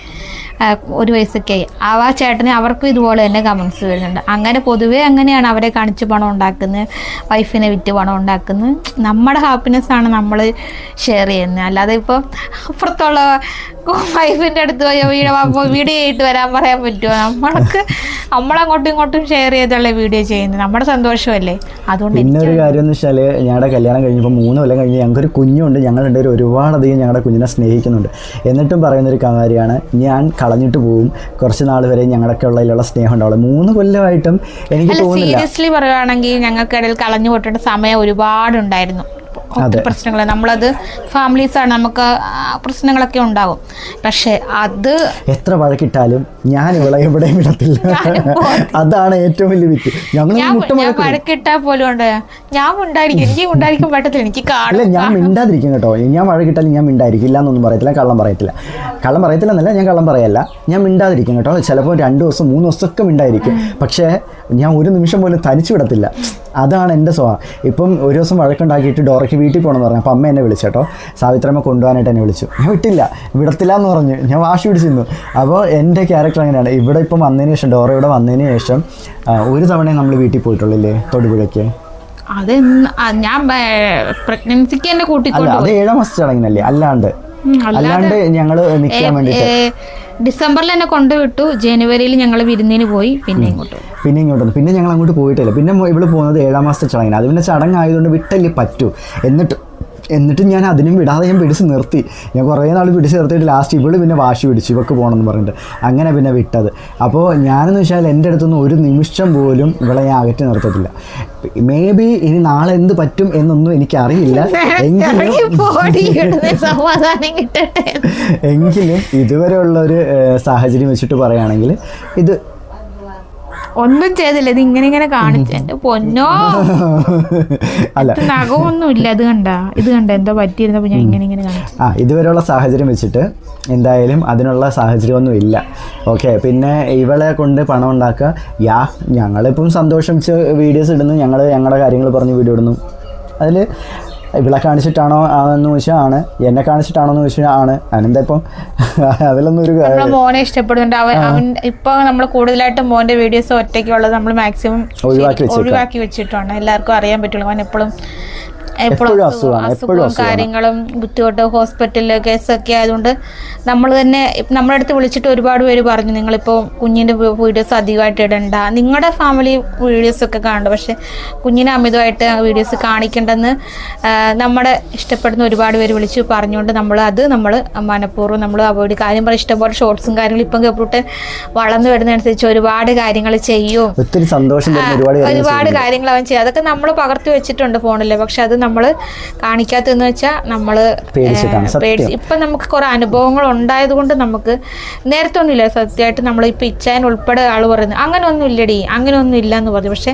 ഒരു വയസ്സൊക്കെ ആയി. ആ ചേട്ടന് അവർക്കും ഇതുപോലെ തന്നെ കമൻസ് വരുന്നുണ്ട്. അങ്ങനെ പൊതുവേ അങ്ങനെയാണ് അവരെ കാണിച്ച് പണം ഉണ്ടാക്കുന്നത്. വൈഫിനെ വിറ്റ് പണം ഉണ്ടാക്കുന്നത്. നമ്മുടെ ഹാപ്പിനെസ് ആണ് നമ്മൾ ഷെയർ ചെയ്യുന്നത്. അല്ലാതെ ഇപ്പോൾ അപ്പുറത്തുള്ള വൈഫിന്റെ അടുത്ത് പോയി വീഡിയോ വീഡിയോ ആയിട്ട് വരാൻ പറയാൻ പറ്റുമോ? നമ്മൾക്ക് നമ്മളങ്ങോട്ടും ഇങ്ങോട്ടും ഷെയർ ചെയ്തുള്ള വീഡിയോ ചെയ്യുന്നത് നമ്മുടെ സന്തോഷമല്ലേ? അതുകൊണ്ട് പിന്നെ ഒരു കാര്യം എന്ന് വെച്ചാൽ ഞങ്ങളുടെ കല്യാണം കഴിഞ്ഞപ്പോൾ മൂന്ന് കൊല്ലം കഴിഞ്ഞ് ഞങ്ങൾക്കൊരു കുഞ്ഞുണ്ട്. ഞങ്ങൾ രണ്ടുപേരും ഒരുപാടധികം ഞങ്ങളുടെ കുഞ്ഞിനെ സ്നേഹിക്കുന്നുണ്ട്. എന്നിട്ടും പറയുന്നൊരു കാര്യമാണ് ഞാൻ കളഞ്ഞിട്ട് പോവും. കുറച്ച് നാൾ വരെ ഞങ്ങളൊക്കെ ഉള്ളതിലുള്ള സ്നേഹം ഉണ്ടാവുള്ളൂ. മൂന്ന് കൊല്ലമായിട്ടും എനിക്ക് തോന്നുന്നില്ല. സീരിയസ്ലി പറയുകയാണെങ്കിൽ ഞങ്ങൾക്കിടയിൽ കളഞ്ഞു പോട്ടേണ്ട സമയം ഒരുപാടുണ്ടായിരുന്നു. പ്രശ്നങ്ങൾ. നമ്മളത് ഫാമിലീസാണ് നമുക്ക് പ്രശ്നങ്ങളൊക്കെ ഉണ്ടാവും. പക്ഷെ അത് എത്ര വഴക്കിട്ടാലും ഞാൻ ഇവളെ എവിടെയും വിടത്തില്ല. അതാണ് ഏറ്റവും വലിയ വിറ്റ്. ഞങ്ങൾ ഞാൻ വഴക്കിട്ടാൽ പോലും ഉണ്ട്. ഞാൻ ഉണ്ടായിരിക്കും. എനിക്ക് ഉണ്ടായിരിക്കാൻ പറ്റത്തില്ല. എനിക്ക് കാണില്ല കാണും. ഞാൻ മിണ്ടാതിരിക്കും കേട്ടോ. ഞാൻ വഴക്കിട്ടാലും ഞാൻ മിണ്ടായിരിക്കും ഇല്ല എന്നൊന്നും പറയത്തില്ല. കള്ളം പറയത്തില്ല. കള്ളം പറയത്തില്ല എന്നല്ല ഞാൻ കള്ളം പറയല്ല. ഞാൻ മിണ്ടാതിരിക്കും കേട്ടോ. ചിലപ്പോൾ രണ്ട് ദിവസം മൂന്ന് ദിവസമൊക്കെ മിണ്ടായിരിക്കും. പക്ഷേ ഞാൻ ഒരു നിമിഷം പോലും തനിച്ചു വിടത്തില്ല. അതാണ് എന്റെ സ്വഭാവം. ഇപ്പം ഒരു ദിവസം വഴക്കുണ്ടാക്കിയിട്ട് ഡോറയ്ക്ക് വീട്ടിൽ പോകണമെന്ന് പറഞ്ഞു. അപ്പം അമ്മ എന്നെ വിളിച്ചു കേട്ടോ. സാവിത്രമ്മ കൊണ്ടുപോകാനായിട്ട് എന്നെ വിളിച്ചു. ഞാൻ വിട്ടില്ല. വിടത്തില്ല എന്ന് പറഞ്ഞു. ഞാൻ വാശി പിടിച്ചിരുന്നു അപ്പോൾ എന്റെ ക്യാരക്ടർ അങ്ങനെയാണ്. ഇവിടെ ഇപ്പം വന്നതിന് ശേഷം ഡോറ ഇവിടെ വന്നതിന് ശേഷം ഒരു തവണ നമ്മൾ വീട്ടിൽ പോയിട്ടുള്ളില്ലേ? തൊടുപുഴയ്ക്ക്? അത് ഞാൻ പ്രഗ്നൻസിക്ക് എന്നെ കൂട്ടി കൂട്ടിക്കൊണ്ട് അത് ഏഴാം മാസത്തെ ചടങ്ങിനല്ലേ? അല്ലാണ്ട്. അല്ലാണ്ട് ഞങ്ങൾ നിൽക്കാൻ വേണ്ടിയിട്ട് ഡിസംബറിൽ എന്നെ കൊണ്ടുവിട്ടു. ജനുവരിയിൽ ഞങ്ങൾ വിരുന്നിന് പോയി പിന്നെ ഇങ്ങോട്ട് പിന്നെ ഇങ്ങോട്ട്. പിന്നെ ഞങ്ങൾ അങ്ങോട്ട് പോയിട്ടില്ല പിന്നെ ഇവിടെ പോകുന്നത് ഏഴാം മാസത്തെ ചടങ്ങിന്. അത് പിന്നെ ചടങ്ങായതുകൊണ്ട് വിട്ടല്ലേ പറ്റൂ. എന്നിട്ട് എന്നിട്ട് ഞാൻ അതിനും വിടാതെ ഞാൻ പിടിച്ച് നിർത്തി. ഞാൻ കുറേ നാൾ പിടിച്ച് നിർത്തിയിട്ട് ലാസ്റ്റ് ഇവൾ പിന്നെ വാശി പിടിച്ചു. ഇവക്ക് പോകണമെന്ന് പറഞ്ഞിട്ട്. അങ്ങനെ പിന്നെ വിട്ടത്. അപ്പോൾ ഞാനെന്ന് വെച്ചാൽ എന്റെ അടുത്തുനിന്ന് ഒരു നിമിഷം പോലും ഇവളെ ഞാൻ അകറ്റി നിർത്തത്തില്ല. മേ ബി ഇനി നാളെ എന്ത് പറ്റും എന്നൊന്നും എനിക്കറിയില്ല. എങ്കിലും എങ്കിലും ഇതുവരെയുള്ള ഒരു സാഹചര്യം വെച്ചിട്ട് പറയുകയാണെങ്കിൽ ഇത് ഒന്നും ചെയ്തില്ല. ഇത് ഇങ്ങനെ ഇങ്ങനെ കാണിച്ചു. എന്റെ പൊന്നോ. അല്ല. നഖമൊന്നും ഇല്ല ഇത് കണ്ട. ഇത് കണ്ട. എന്തോ പറ്റിയിരുന്നപ്പോ ഞാൻ ഇങ്ങനെ ഇങ്ങനെ കാണിച്ചു. ആ ഇതുവരെയുള്ള സാഹചര്യം വെച്ചിട്ട് എന്തായാലും അതിനുള്ള സാഹചര്യമൊന്നും ഇല്ല. ഓക്കെ പിന്നെ ഇവളെ കൊണ്ട് പണം ഉണ്ടാക്കുക. യാ ഞങ്ങളിപ്പം സന്തോഷിച്ച് വീഡിയോസ് ഇടുന്നു. ഞങ്ങൾ ഞങ്ങളുടെ കാര്യങ്ങൾ പറഞ്ഞ് വീഡിയോ ഇടുന്നു. അതിൽ ഇവളെ കാണിച്ചിട്ടാണോ എന്ന് ചോദിച്ചാൽ ആണ്. എന്നെ കാണിച്ചിട്ടാണോ എന്ന് ചോദിച്ചാൽ ആണ്. അനന്ത ഇപ്പം? അതിലൊന്നും ഒരു മോനെ ഇഷ്ടപ്പെടുന്നുണ്ട്. അവൻ അവൻ ഇപ്പൊ നമ്മൾ കൂടുതലായിട്ടും മോന്റെ വീഡിയോസ് ഒറ്റയ്ക്കുള്ളത് നമ്മൾ മാക്സിമം ഒഴിവാക്കി. ഒഴിവാക്കി വെച്ചിട്ടുണ്ട് എല്ലാവർക്കും അറിയാൻ പറ്റുള്ളൂ. അവൻ എപ്പോഴും എപ്പോഴും അസുഖം എപ്പോഴും അസുഖവും. കാര്യങ്ങളും ബുദ്ധിമുട്ട് ഹോസ്പിറ്റലിൽ കേസൊക്കെ ആയതുകൊണ്ട് നമ്മൾ തന്നെ നമ്മുടെ അടുത്ത് വിളിച്ചിട്ട് ഒരുപാട് പേര് പറഞ്ഞു നിങ്ങളിപ്പോൾ കുഞ്ഞിന്റെ വീഡിയോസ് അധികമായിട്ട് ഇടണ്ട. നിങ്ങളുടെ ഫാമിലി വീഡിയോസ് ഒക്കെ കാണണ്ട പക്ഷെ കുഞ്ഞിനെ അമിതമായിട്ട് വീഡിയോസ് കാണിക്കണ്ടെന്ന് നമ്മുടെ ഇഷ്ടപ്പെടുന്ന ഒരുപാട് പേര് വിളിച്ച് പറഞ്ഞുകൊണ്ട് നമ്മൾ അത് നമ്മൾ മനഃപൂർവം നമ്മൾ അവോയ്ഡ് കാര്യം പറയും ഇഷ്ടംപോലെ ഷോർട്സും കാര്യങ്ങളും ഇപ്പം കേട്ട് വളർന്നു വരുന്നതനുസരിച്ച് ഒരുപാട് കാര്യങ്ങൾ ചെയ്യും. ഒരുപാട് കാര്യങ്ങൾ അവൻ ചെയ്യും. അതൊക്കെ നമ്മൾ പകർത്തി വെച്ചിട്ടുണ്ട് ഫോണിൽ പക്ഷെ അത് നമ്മൾ കാണിക്കാത്തതെന്ന് വെച്ചാൽ നമ്മൾ ഇപ്പം നമുക്ക് കുറേ അനുഭവങ്ങൾ ഉണ്ടായത് കൊണ്ട് നമുക്ക് നേരത്തെ ഒന്നുമില്ല സത്യമായിട്ട് നമ്മൾ ഇപ്പം ഇച്ചാൻ ഉൾപ്പെടെ ആൾ പറയുന്നത്. അങ്ങനെ ഒന്നും ഇല്ലടി അങ്ങനെ ഒന്നും ഇല്ല എന്ന് പറഞ്ഞു. പക്ഷെ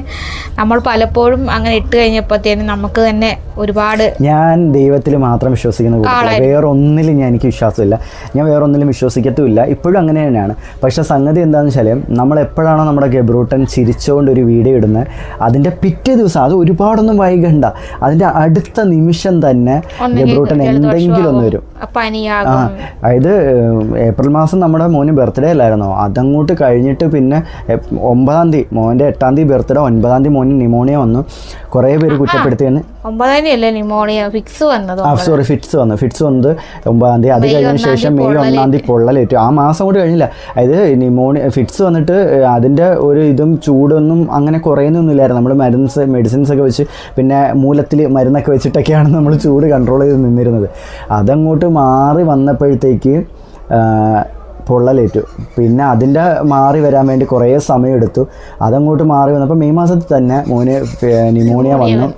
നമ്മൾ പലപ്പോഴും അങ്ങനെ ഇട്ട് കഴിഞ്ഞപ്പോഴത്തേനും നമുക്ക് തന്നെ ഒരുപാട് ഞാൻ ദൈവത്തിൽ മാത്രം വിശ്വസിക്കുന്ന വേറെ ഒന്നിലും ഞാൻ എനിക്ക് വിശ്വാസമില്ല. ഞാൻ വേറെ ഒന്നിലും വിശ്വസിക്കത്തുമില്ല. ഇപ്പോഴും അങ്ങനെ തന്നെയാണ് പക്ഷേ സംഗതി എന്താണെന്ന് വെച്ചാൽ നമ്മൾ എപ്പോഴാണോ നമ്മുടെ ഗബ്രൂട്ടൻ ചിരിച്ചുകൊണ്ട് ഒരു വീഡിയോ ഇടുന്നത് അതിന്റെ പിറ്റേ ദിവസം അത് ഒരുപാടൊന്നും വൈകണ്ട. അതിന്റെ അടുത്ത നിമിഷം തന്നെ ജബ്രൂട്ടൻ എന്തെങ്കിലും ഒന്ന് വരും. ആ അതായത് ഏപ്രിൽ മാസം നമ്മുടെ മോന് ബർത്ത്ഡേ അല്ലായിരുന്നോ? അതങ്ങോട്ട് കഴിഞ്ഞിട്ട് പിന്നെ ഒമ്പതാം തീയതി മോന്റെ എട്ടാം തീയതി ബർത്ത്ഡേ ഒൻപതാം തീയതി മോന് നിമോണിയ വന്നു. കുറേ പേര് കുറ്റപ്പെടുത്തിയാണ് ഒമ്പതാം തീയതി അല്ലേ നിമോണിയ ഫിക്സ് വന്നത് ആ സോറി ഫിറ്റ്സ് വന്നു. ഫിറ്റ്സ് വന്നത് ഒമ്പതാം തീയതി അത് കഴിഞ്ഞ ശേഷം മെയ് ഒന്നാം തീയതി പൊള്ളലേറ്റു. ആ മാസം കൂടി കഴിഞ്ഞില്ല. അതായത് ന്യൂമോണിയ ഫിറ്റ്സ് വന്നിട്ട് അതിന്റെ അതിന്റെ ഒരു ഇതും ചൂടൊന്നും അങ്ങനെ കുറയുന്നൊന്നുമില്ലായിരുന്നു. നമ്മൾ മരുന്ന് മെഡിസിൻസ് ഒക്കെ വെച്ച് പിന്നെ മൂലത്തിൽ മരുന്നൊക്കെ വെച്ചിട്ടൊക്കെയാണ് നമ്മൾ ചൂട് കൺട്രോൾ ചെയ്ത് നിന്നിരുന്നത്. അതങ്ങോട്ട് മാറി വന്നപ്പോഴത്തേക്ക് പൊള്ളലേറ്റു. പിന്നെ അതിന്റെ മാറി വരാൻ വേണ്ടി കുറേ സമയമെടുത്തു. അതങ്ങോട്ട് മാറി വന്നപ്പോൾ മെയ് മാസത്തിൽ തന്നെ മോന് ന്യൂമോണിയ വന്നു.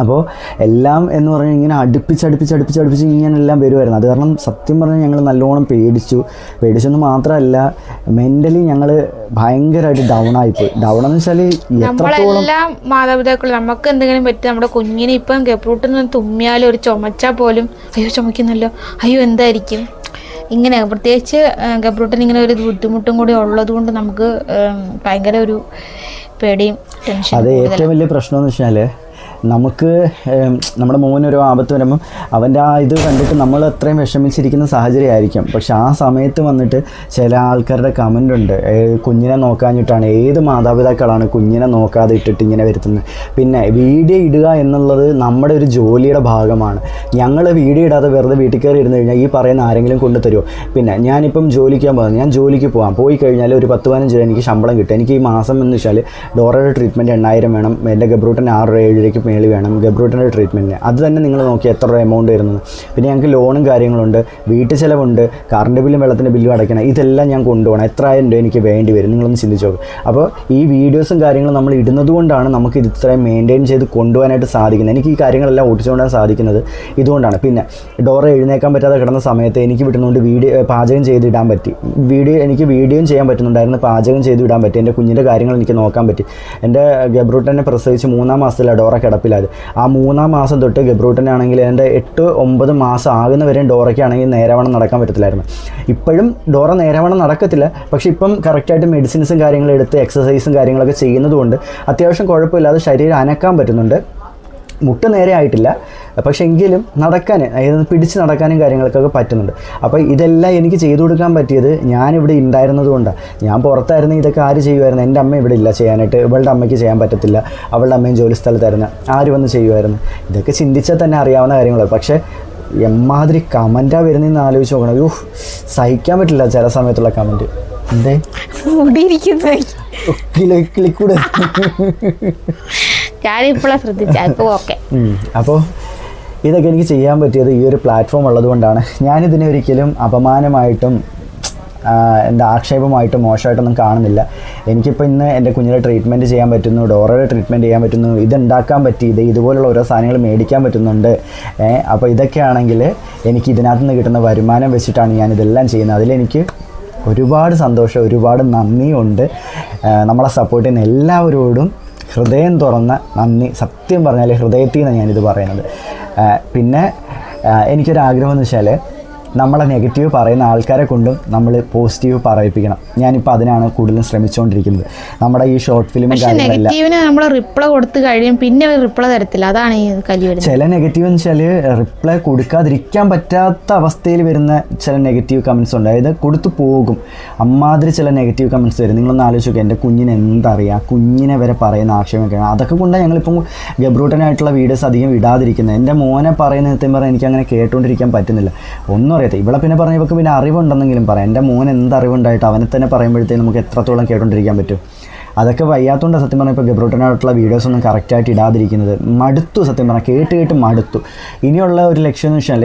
അപ്പോൾ എല്ലാം എന്ന് പറഞ്ഞാൽ ഇങ്ങനെ അടുപ്പിച്ച് അടുപ്പിച്ച് അടുപ്പിച്ച് അടുപ്പിച്ച് ഇങ്ങനെ എല്ലാം വരുമായിരുന്നു അത് കാരണം സത്യം പറഞ്ഞാൽ ഞങ്ങൾ നല്ലോണം പേടിച്ചു. പേടിച്ചെന്ന് മാത്രമല്ല മെന്റലി ഞങ്ങൾ ഭയങ്കരമായിട്ട് ഡൗൺ ആയിപ്പോയി. ഡൗൺ എന്ന് വെച്ചാൽ എത്രത്തോളം മാതാപിതാക്കൾ നമുക്ക് എന്തെങ്കിലും പറ്റി നമ്മുടെ കുഞ്ഞിനെ ഇപ്പം ഗപ്രൂട്ടിൽ നിന്ന് തുമ്മിയാലും ഒരു ചുമച്ചാൽ പോലും അയ്യോ ചുമക്കുന്നല്ലോ അയ്യോ എന്തായിരിക്കും? ഇങ്ങനെ പ്രത്യേകിച്ച് ഗബ്രൂട്ടിന് ഇങ്ങനെ ഒരു ബുദ്ധിമുട്ടും കൂടി ഉള്ളത് കൊണ്ട് നമുക്ക് ഭയങ്കര ഒരു പേടിയും ടെൻഷനും അത് ഏറ്റവും വലിയ പ്രശ്നം എന്ന് വെച്ചാൽ നമുക്ക് നമ്മുടെ മോനൊരു ആപത്ത് വരുമ്പം അവന്റെ ആ ഇത് കണ്ടിട്ട് നമ്മൾ അത്രയും വിഷമിച്ചിരിക്കുന്ന സാഹചര്യമായിരിക്കും. പക്ഷെ ആ സമയത്ത് വന്നിട്ട് ചില ആൾക്കാരുടെ കമന്റ് ഉണ്ട്. കുഞ്ഞിനെ നോക്കാഞ്ഞിട്ടാണ്. ഏത് മാതാപിതാക്കളാണ് കുഞ്ഞിനെ നോക്കാതെ ഇട്ടിട്ട് ഇങ്ങനെ വരുത്തുന്നത്? പിന്നെ വീഡിയോ ഇടുക എന്നുള്ളത് നമ്മുടെ ഒരു ജോലിയുടെ ഭാഗമാണ്. ഞങ്ങൾ വീഡിയോ ഇടാതെ വെറുതെ വീട്ടിൽ കയറി ഇരുന്ന് കഴിഞ്ഞാൽ ഈ പറയുന്ന ആരെങ്കിലും കൊണ്ടു തരുമോ? പിന്നെ ഞാനിപ്പം ജോലിക്ക് പോകുന്നത്. ഞാൻ ജോലിക്ക് പോകാം പോയി കഴിഞ്ഞാൽ ഒരു പത്ത് പതിനഞ്ച് രൂപ എനിക്ക് ശമ്പളം കിട്ടും. എനിക്ക് ഈ മാസം എന്ന് വെച്ചാൽ ഡോറയുടെ ട്രീറ്റ്മെന്റ് എണ്ണായിരം വേണം. എന്റെ ഗബ്രൂട്ടൻ ആറ് ഏഴിലേക്ക് മേളിൽ വേണം ഗബ്രൂട്ടിന്റെ ട്രീറ്റ്മെന്റിന് അത് തന്നെ നിങ്ങൾ നോക്കി എത്ര രൂപ എമൗണ്ട് വരുന്നത്. പിന്നെ ഞങ്ങൾക്ക് ലോണും കാര്യങ്ങളുണ്ട്. വീട്ടു ചിലവുണ്ട്. കറണ്ട് ബില്ലും വെള്ളത്തിന്റെ ബില്ലും അടയ്ക്കണം. ഇതെല്ലാം ഞാൻ കൊണ്ടുപോകണം. എത്ര ആയിരം രൂപ എനിക്ക് വേണ്ടി വരും. നിങ്ങളൊന്ന് ചിന്തിച്ചു നോക്കും. അപ്പോൾ ഈ വീഡിയോസും കാര്യങ്ങളും നമ്മൾ ഇടുന്നത് കൊണ്ടാണ് നമുക്ക് ഇത് ഇത്രയും മെയിന്റെയിൻ ചെയ്ത് കൊണ്ടുപോകാനായിട്ട് സാധിക്കുന്നത്. എനിക്ക് ഈ കാര്യങ്ങളെല്ലാം ഓടിച്ചുകൊണ്ടാൻ സാധിക്കുന്നത്. ഇതുകൊണ്ടാണ്. പിന്നെ ഡോറ എഴുന്നേക്കാൻ പറ്റാതെ കിടന്ന സമയത്ത് എനിക്ക് വിട്ടുന്നുകൊണ്ട് വീഡിയോ പാചകം ചെയ്തിടാൻ പറ്റി. വീഡിയോ എനിക്ക് വീഡിയോയും ചെയ്യാൻ പറ്റുന്നുണ്ടായിരുന്നു. പാചകം ചെയ്തു ഇടാൻ പറ്റി. എന്റെ കുഞ്ഞിന്റെ കാര്യങ്ങൾ എനിക്ക് നോക്കാൻ പറ്റി. എന്റെ ഗബ്രൂട്ടനെ പ്രസവിച്ച് മൂന്നാം മാസത്തിലാണ് ഡോറ കിടപ്പിലായത് ആ മൂന്നാം മാസം തൊട്ട് ഗബ്രൂട്ടനാണെങ്കിൽ എന്റെ എട്ട് ഒമ്പത് മാസം ആകുന്നവരെയും ഡോറയ്ക്കാണെങ്കിൽ നേരവണ്ണം നടക്കാൻ പറ്റത്തില്ലായിരുന്നു. ഇപ്പോഴും ഡോറ നേരവണ്ണം നടക്കത്തില്ല. പക്ഷെ ഇപ്പം കറക്റ്റായിട്ട് മെഡിസിൻസും കാര്യങ്ങളും എടുത്ത് എക്സസൈസും കാര്യങ്ങളൊക്കെ ചെയ്യുന്നതുകൊണ്ട് അത്യാവശ്യം കുഴപ്പമില്ലാതെ ശരീരം അനക്കാൻ പറ്റുന്നുണ്ട്. മുട്ട് നേരെ ആയിട്ടില്ല. പക്ഷെ എങ്കിലും നടക്കാൻ അതായത് പിടിച്ച് നടക്കാനും കാര്യങ്ങൾക്കൊക്കെ പറ്റുന്നുണ്ട്. അപ്പോൾ ഇതെല്ലാം എനിക്ക് ചെയ്തു കൊടുക്കാൻ പറ്റിയത് ഞാനിവിടെ ഉണ്ടായിരുന്നത് കൊണ്ടാണ്. ഞാൻ പുറത്തായിരുന്നു ഇതൊക്കെ ആര് ചെയ്യുമായിരുന്നു? എന്റെ അമ്മ ഇവിടെ ഇല്ല ചെയ്യാനായിട്ട്. ഇവളുടെ അമ്മയ്ക്ക് ചെയ്യാൻ പറ്റത്തില്ല. അവളുടെ അമ്മയും ജോലി സ്ഥലത്തായിരുന്നു. ആര് വന്ന് ചെയ്യുമായിരുന്നു? ഇതൊക്കെ ചിന്തിച്ചാൽ തന്നെ അറിയാവുന്ന കാര്യങ്ങളാണ്. പക്ഷേ എമ്മാതിരി കമന്റാണ് വരുന്നതെന്ന് ആലോചിച്ച് നോക്കണം. യൂഹ് സഹിക്കാൻ പറ്റില്ല ചില സമയത്തുള്ള കമന്റ് എന്തേ? കിളിക്കൂടെ. ഞാനിപ്പോഴാണ് ശ്രദ്ധിച്ച. ഇപ്പോൾ ഓക്കെ അപ്പോൾ ഇതൊക്കെ എനിക്ക് ചെയ്യാൻ പറ്റിയത് ഈ ഒരു പ്ലാറ്റ്ഫോം ഉള്ളതുകൊണ്ടാണ്. ഞാനിതിനെ ഒരിക്കലും അപമാനമായിട്ടും എന്താ ആക്ഷേപമായിട്ടും മോശമായിട്ടൊന്നും കാണുന്നില്ല. എനിക്കിപ്പോൾ ഇന്ന് എന്റെ കുഞ്ഞിനെ ട്രീറ്റ്മെന്റ് ചെയ്യാൻ പറ്റുന്നു ഡോറയുടെ ട്രീറ്റ്മെന്റ് ചെയ്യാൻ പറ്റുന്നു ഇതുണ്ടാക്കാൻ പറ്റി ഇത് ഇതുപോലുള്ള ഓരോ സാധനങ്ങൾ മേടിക്കാൻ പറ്റുന്നുണ്ട്. അപ്പോൾ ഇതൊക്കെയാണെങ്കിൽ എനിക്ക് ഇതിനകത്ത് നിന്ന് കിട്ടുന്ന വരുമാനം വെച്ചിട്ടാണ് ഞാൻ ഇതെല്ലാം ചെയ്യുന്നത്. അതിലെനിക്ക് ഒരുപാട് സന്തോഷം ഒരുപാട് നന്ദിയുണ്ട്. നമ്മളെ സപ്പോർട്ട് ചെയ്യുന്ന എല്ലാവരോടും ഹൃദയം തുറന്ന നന്ദി. സത്യം പറഞ്ഞാൽ ഹൃദയത്തിൽ നിന്നാണ് ഞാനിത് പറയുന്നത്. പിന്നെ എനിക്കൊരാഗ്രഹം എന്ന് വെച്ചാൽ നമ്മളെ നെഗറ്റീവ് പറയുന്ന ആൾക്കാരെ കൊണ്ടും നമ്മൾ പോസിറ്റീവ് പറയിപ്പിക്കണം. ഞാനിപ്പോൾ അതിനാണ് കൂടുതലും ശ്രമിച്ചുകൊണ്ടിരിക്കുന്നത് നമ്മുടെ ഈ ഷോർട്ട് ഫിലിമും കാര്യങ്ങളെല്ലാം നെഗറ്റീവിന് നമ്മൾ റിപ്ലൈ കൊടുത്തു കഴിയും പിന്നെ റിപ്ലൈ തരത്തില്ല. അതാണ് ഈ കലി വരുന്നത്. ചില നെഗറ്റീവ് എന്ന് വെച്ചാൽ റിപ്ലൈ കൊടുക്കാതിരിക്കാൻ പറ്റാത്ത അവസ്ഥയിൽ വരുന്ന ചില നെഗറ്റീവ് കമൻസ് ഉണ്ട്. അതായത് കൊടുത്തു പോകും. അമ്മാതിരി ചില നെഗറ്റീവ് കമൻസ് വരും. നിങ്ങളൊന്ന് ആലോചിച്ച് നോക്കുക എന്റെ കുഞ്ഞിന് എന്തറിയാം? കുഞ്ഞിനെ വരെ പറയുന്ന ആക്ഷേപമൊക്കെയാണ് അതൊക്കെ കൊണ്ടാണ് ഞങ്ങളിപ്പം ഗബ്രൂട്ടനായിട്ടുള്ള വീഡിയോസ് അധികം ഇടാതിരിക്കുന്നത്. എന്റെ മോനെ പറയുന്ന സത്യം പറഞ്ഞാൽ എനിക്ക് അങ്ങനെ കേട്ടുകൊണ്ടിരിക്കാൻ പറ്റുന്നില്ല. ഒന്നും അറിയത്തില്ല. ഇവിടെ പിന്നെ പറഞ്ഞ ഇവർക്ക് പിന്നെ അറിവുണ്ടെന്നെങ്കിലും പറയാം. എന്റെ മോൻ എന്ത് അറിവുണ്ടായിട്ട് അവനെ തന്നെ പറയുമ്പോഴത്തേക്കും നമുക്ക് എത്രത്തോളം കേട്ടുകൊണ്ടിരിക്കാൻ പറ്റും. അതൊക്കെ വയ്യാത്തതുകൊണ്ട് സത്യം പറഞ്ഞാൽ ഇപ്പോൾ ഗബ്രോട്ടനായിട്ടുള്ള വീഡിയോസ് ഒന്നും കറക്റ്റായിട്ട് ഇടാതിരിക്കുന്നത്. മടുത്തു സത്യം പറഞ്ഞാൽ കേട്ട് കേട്ട് മടുത്തു. ഇനിയുള്ള ഒരു ലക്ഷ്യം എന്ന് വെച്ചാൽ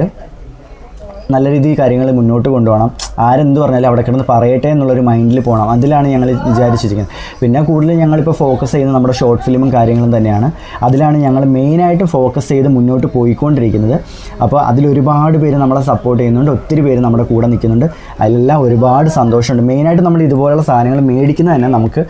നല്ല രീതിയിൽ കാര്യങ്ങൾ മുന്നോട്ട് കൊണ്ടുപോകണം. ആരെന്ത് പറഞ്ഞാലും അവിടെ കിടന്ന് പറയട്ടെ എന്നുള്ളൊരു മൈൻഡിൽ പോകണം. അതിലാണ് ഞങ്ങൾ വിചാരിച്ചിരിക്കുന്നത്. പിന്നെ കൂടുതൽ ഞങ്ങളിപ്പോൾ ഫോക്കസ് ചെയ്യുന്നത് നമ്മുടെ ഷോർട്ട് ഫിലിമും കാര്യങ്ങളും തന്നെയാണ്. അതിലാണ് ഞങ്ങൾ മെയിനായിട്ട് ഫോക്കസ് ചെയ്ത് മുന്നോട്ട് പോയിക്കൊണ്ടിരിക്കുന്നത്. അപ്പോൾ അതിലൊരുപാട് പേര് നമ്മളെ സപ്പോർട്ട് ചെയ്യുന്നുണ്ട്. ഒത്തിരി പേര് നമ്മുടെ കൂടെ നിൽക്കുന്നുണ്ട്. അതിലെല്ലാം ഒരുപാട് സന്തോഷമുണ്ട്. മെയിനായിട്ട് നമ്മൾ ഇതുപോലെയുള്ള സാധനങ്ങൾ മേടിക്കുന്നത് തന്നെ നമുക്ക്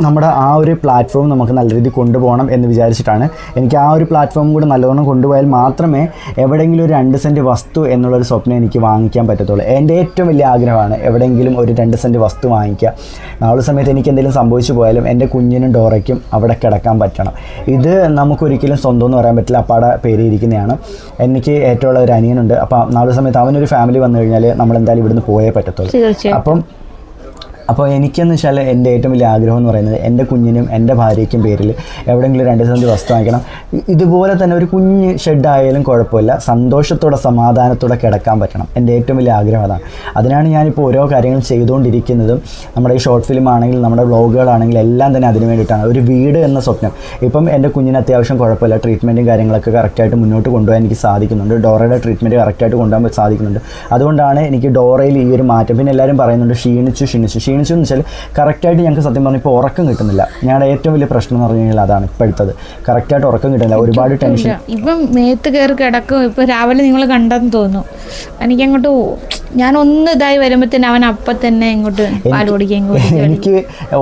നമ്മുടെ ആ ഒരു പ്ലാറ്റ്ഫോം നമുക്ക് നല്ല രീതിയിൽ കൊണ്ടുപോകണം എന്ന് വിചാരിച്ചിട്ടാണ്. എനിക്ക് ആ ഒരു പ്ലാറ്റ്ഫോം കൂടെ നല്ലവണ്ണം കൊണ്ടുപോയാൽ മാത്രമേ എവിടെയെങ്കിലും ഒരു രണ്ട് സെന്റ് വസ്തു എന്നുള്ളൊരു സ്വപ്നം എനിക്ക് വാങ്ങിക്കാൻ പറ്റത്തുള്ളൂ. എന്റെ ഏറ്റവും വലിയ ആഗ്രഹമാണ് എവിടെയെങ്കിലും ഒരു രണ്ട് സെന്റ് വസ്തു വാങ്ങിക്കുക. നാളെ സമയത്ത് എനിക്ക് എന്തെങ്കിലും സംഭവിച്ചു പോയാലും എന്റെ കുഞ്ഞിനും ഡോറയ്ക്കും അവിടെ കിടക്കാൻ പറ്റണം. ഇത് നമുക്കൊരിക്കലും സ്വന്തം എന്ന് പറയാൻ പറ്റില്ല. അപ്പാടെ പേര് ഇരിക്കുന്നതാണ്. എനിക്ക് ഏറ്റവും ഉള്ള ഒരു അനിയനുണ്ട്. അപ്പോൾ നാളെ സമയത്ത് അവനൊരു ഫാമിലി വന്നു കഴിഞ്ഞാൽ നമ്മൾ എന്തായാലും ഇവിടുന്ന് പോയേ പറ്റത്തുള്ളൂ. അപ്പം അപ്പോൾ എനിക്കെന്ന് വെച്ചാൽ എന്റെ ഏറ്റവും വലിയ ആഗ്രഹം എന്ന് പറയുന്നത് എന്റെ കുഞ്ഞിനും എന്റെ ഭാര്യയ്ക്കും പേരിൽ എവിടെയെങ്കിലും രണ്ട് സെന്റ് വസ്തു വാങ്ങിക്കണം. ഇതുപോലെ തന്നെ ഒരു കുഞ്ഞ് ഷെഡായാലും കുഴപ്പമില്ല. സന്തോഷത്തോടെ സമാധാനത്തോടെ കിടക്കാൻ പറ്റണം. എന്റെ ഏറ്റവും വലിയ ആഗ്രഹം അതാണ്. അതിനാണ് ഞാനിപ്പോൾ ഓരോ കാര്യങ്ങൾ ചെയ്തുകൊണ്ടിരിക്കുന്നതും. നമ്മുടെ ഈ ഷോർട്ട് ഫിലിം ആണെങ്കിലും നമ്മുടെ വ്ളോഗുകളാണെങ്കിലും എല്ലാം തന്നെ അതിന് വേണ്ടിയിട്ടാണ്. ഒരു വീട് എന്ന സ്വപ്നം. ഇപ്പം എന്റെ കുഞ്ഞിന് അത്യാവശ്യം കുഴപ്പമില്ല. ട്രീറ്റ്മെന്റും കാര്യങ്ങളൊക്കെ കറക്റ്റായിട്ട് മുന്നോട്ട് കൊണ്ടുപോകാൻ എനിക്ക് സാധിക്കുന്നുണ്ട്. ഡോറയുടെ ട്രീറ്റ്മെന്റ് കറക്റ്റായിട്ട് കൊണ്ടുപോകാൻ സാധിക്കുന്നുണ്ട്. അതുകൊണ്ടാണ് എനിക്ക് ഡോറയിൽ ഈ ഒരു മാറ്റം. പിന്നെ എല്ലാവരും പറയുന്നുണ്ട് ക്ഷീണിച്ചു ക്ഷീണിച്ചു. ക്ഷീണിച്ചു എന്ന് വെച്ചാൽ കറക്റ്റായിട്ട് ഞങ്ങൾക്ക് സത്യം പറഞ്ഞാൽ ഇപ്പോൾ ഉറക്കം കിട്ടുന്നില്ല. ഞങ്ങളുടെ ഏറ്റവും വലിയ പ്രശ്നം എന്ന് പറഞ്ഞു കഴിഞ്ഞാൽ അതാണ് ഇപ്പോഴത്തത്. കറക്റ്റായിട്ട് ഉറക്കം കിട്ടുന്നില്ല. ഒരുപാട് ടെൻഷൻ ഇപ്പം മേത്ത് കയറി കിടക്കും. ഇപ്പൊ രാവിലെ നിങ്ങൾ കണ്ടെന്ന് തോന്നുന്നു. എനിക്ക് അങ്ങോട്ട് ഞാൻ ഒന്ന് ഇതായി വരുമ്പോ അവൻ അപ്പൊ തന്നെ ഇങ്ങോട്ട് പാൽ കുടിക്കാൻ ഇങ്ങോട്ട് എനിക്ക്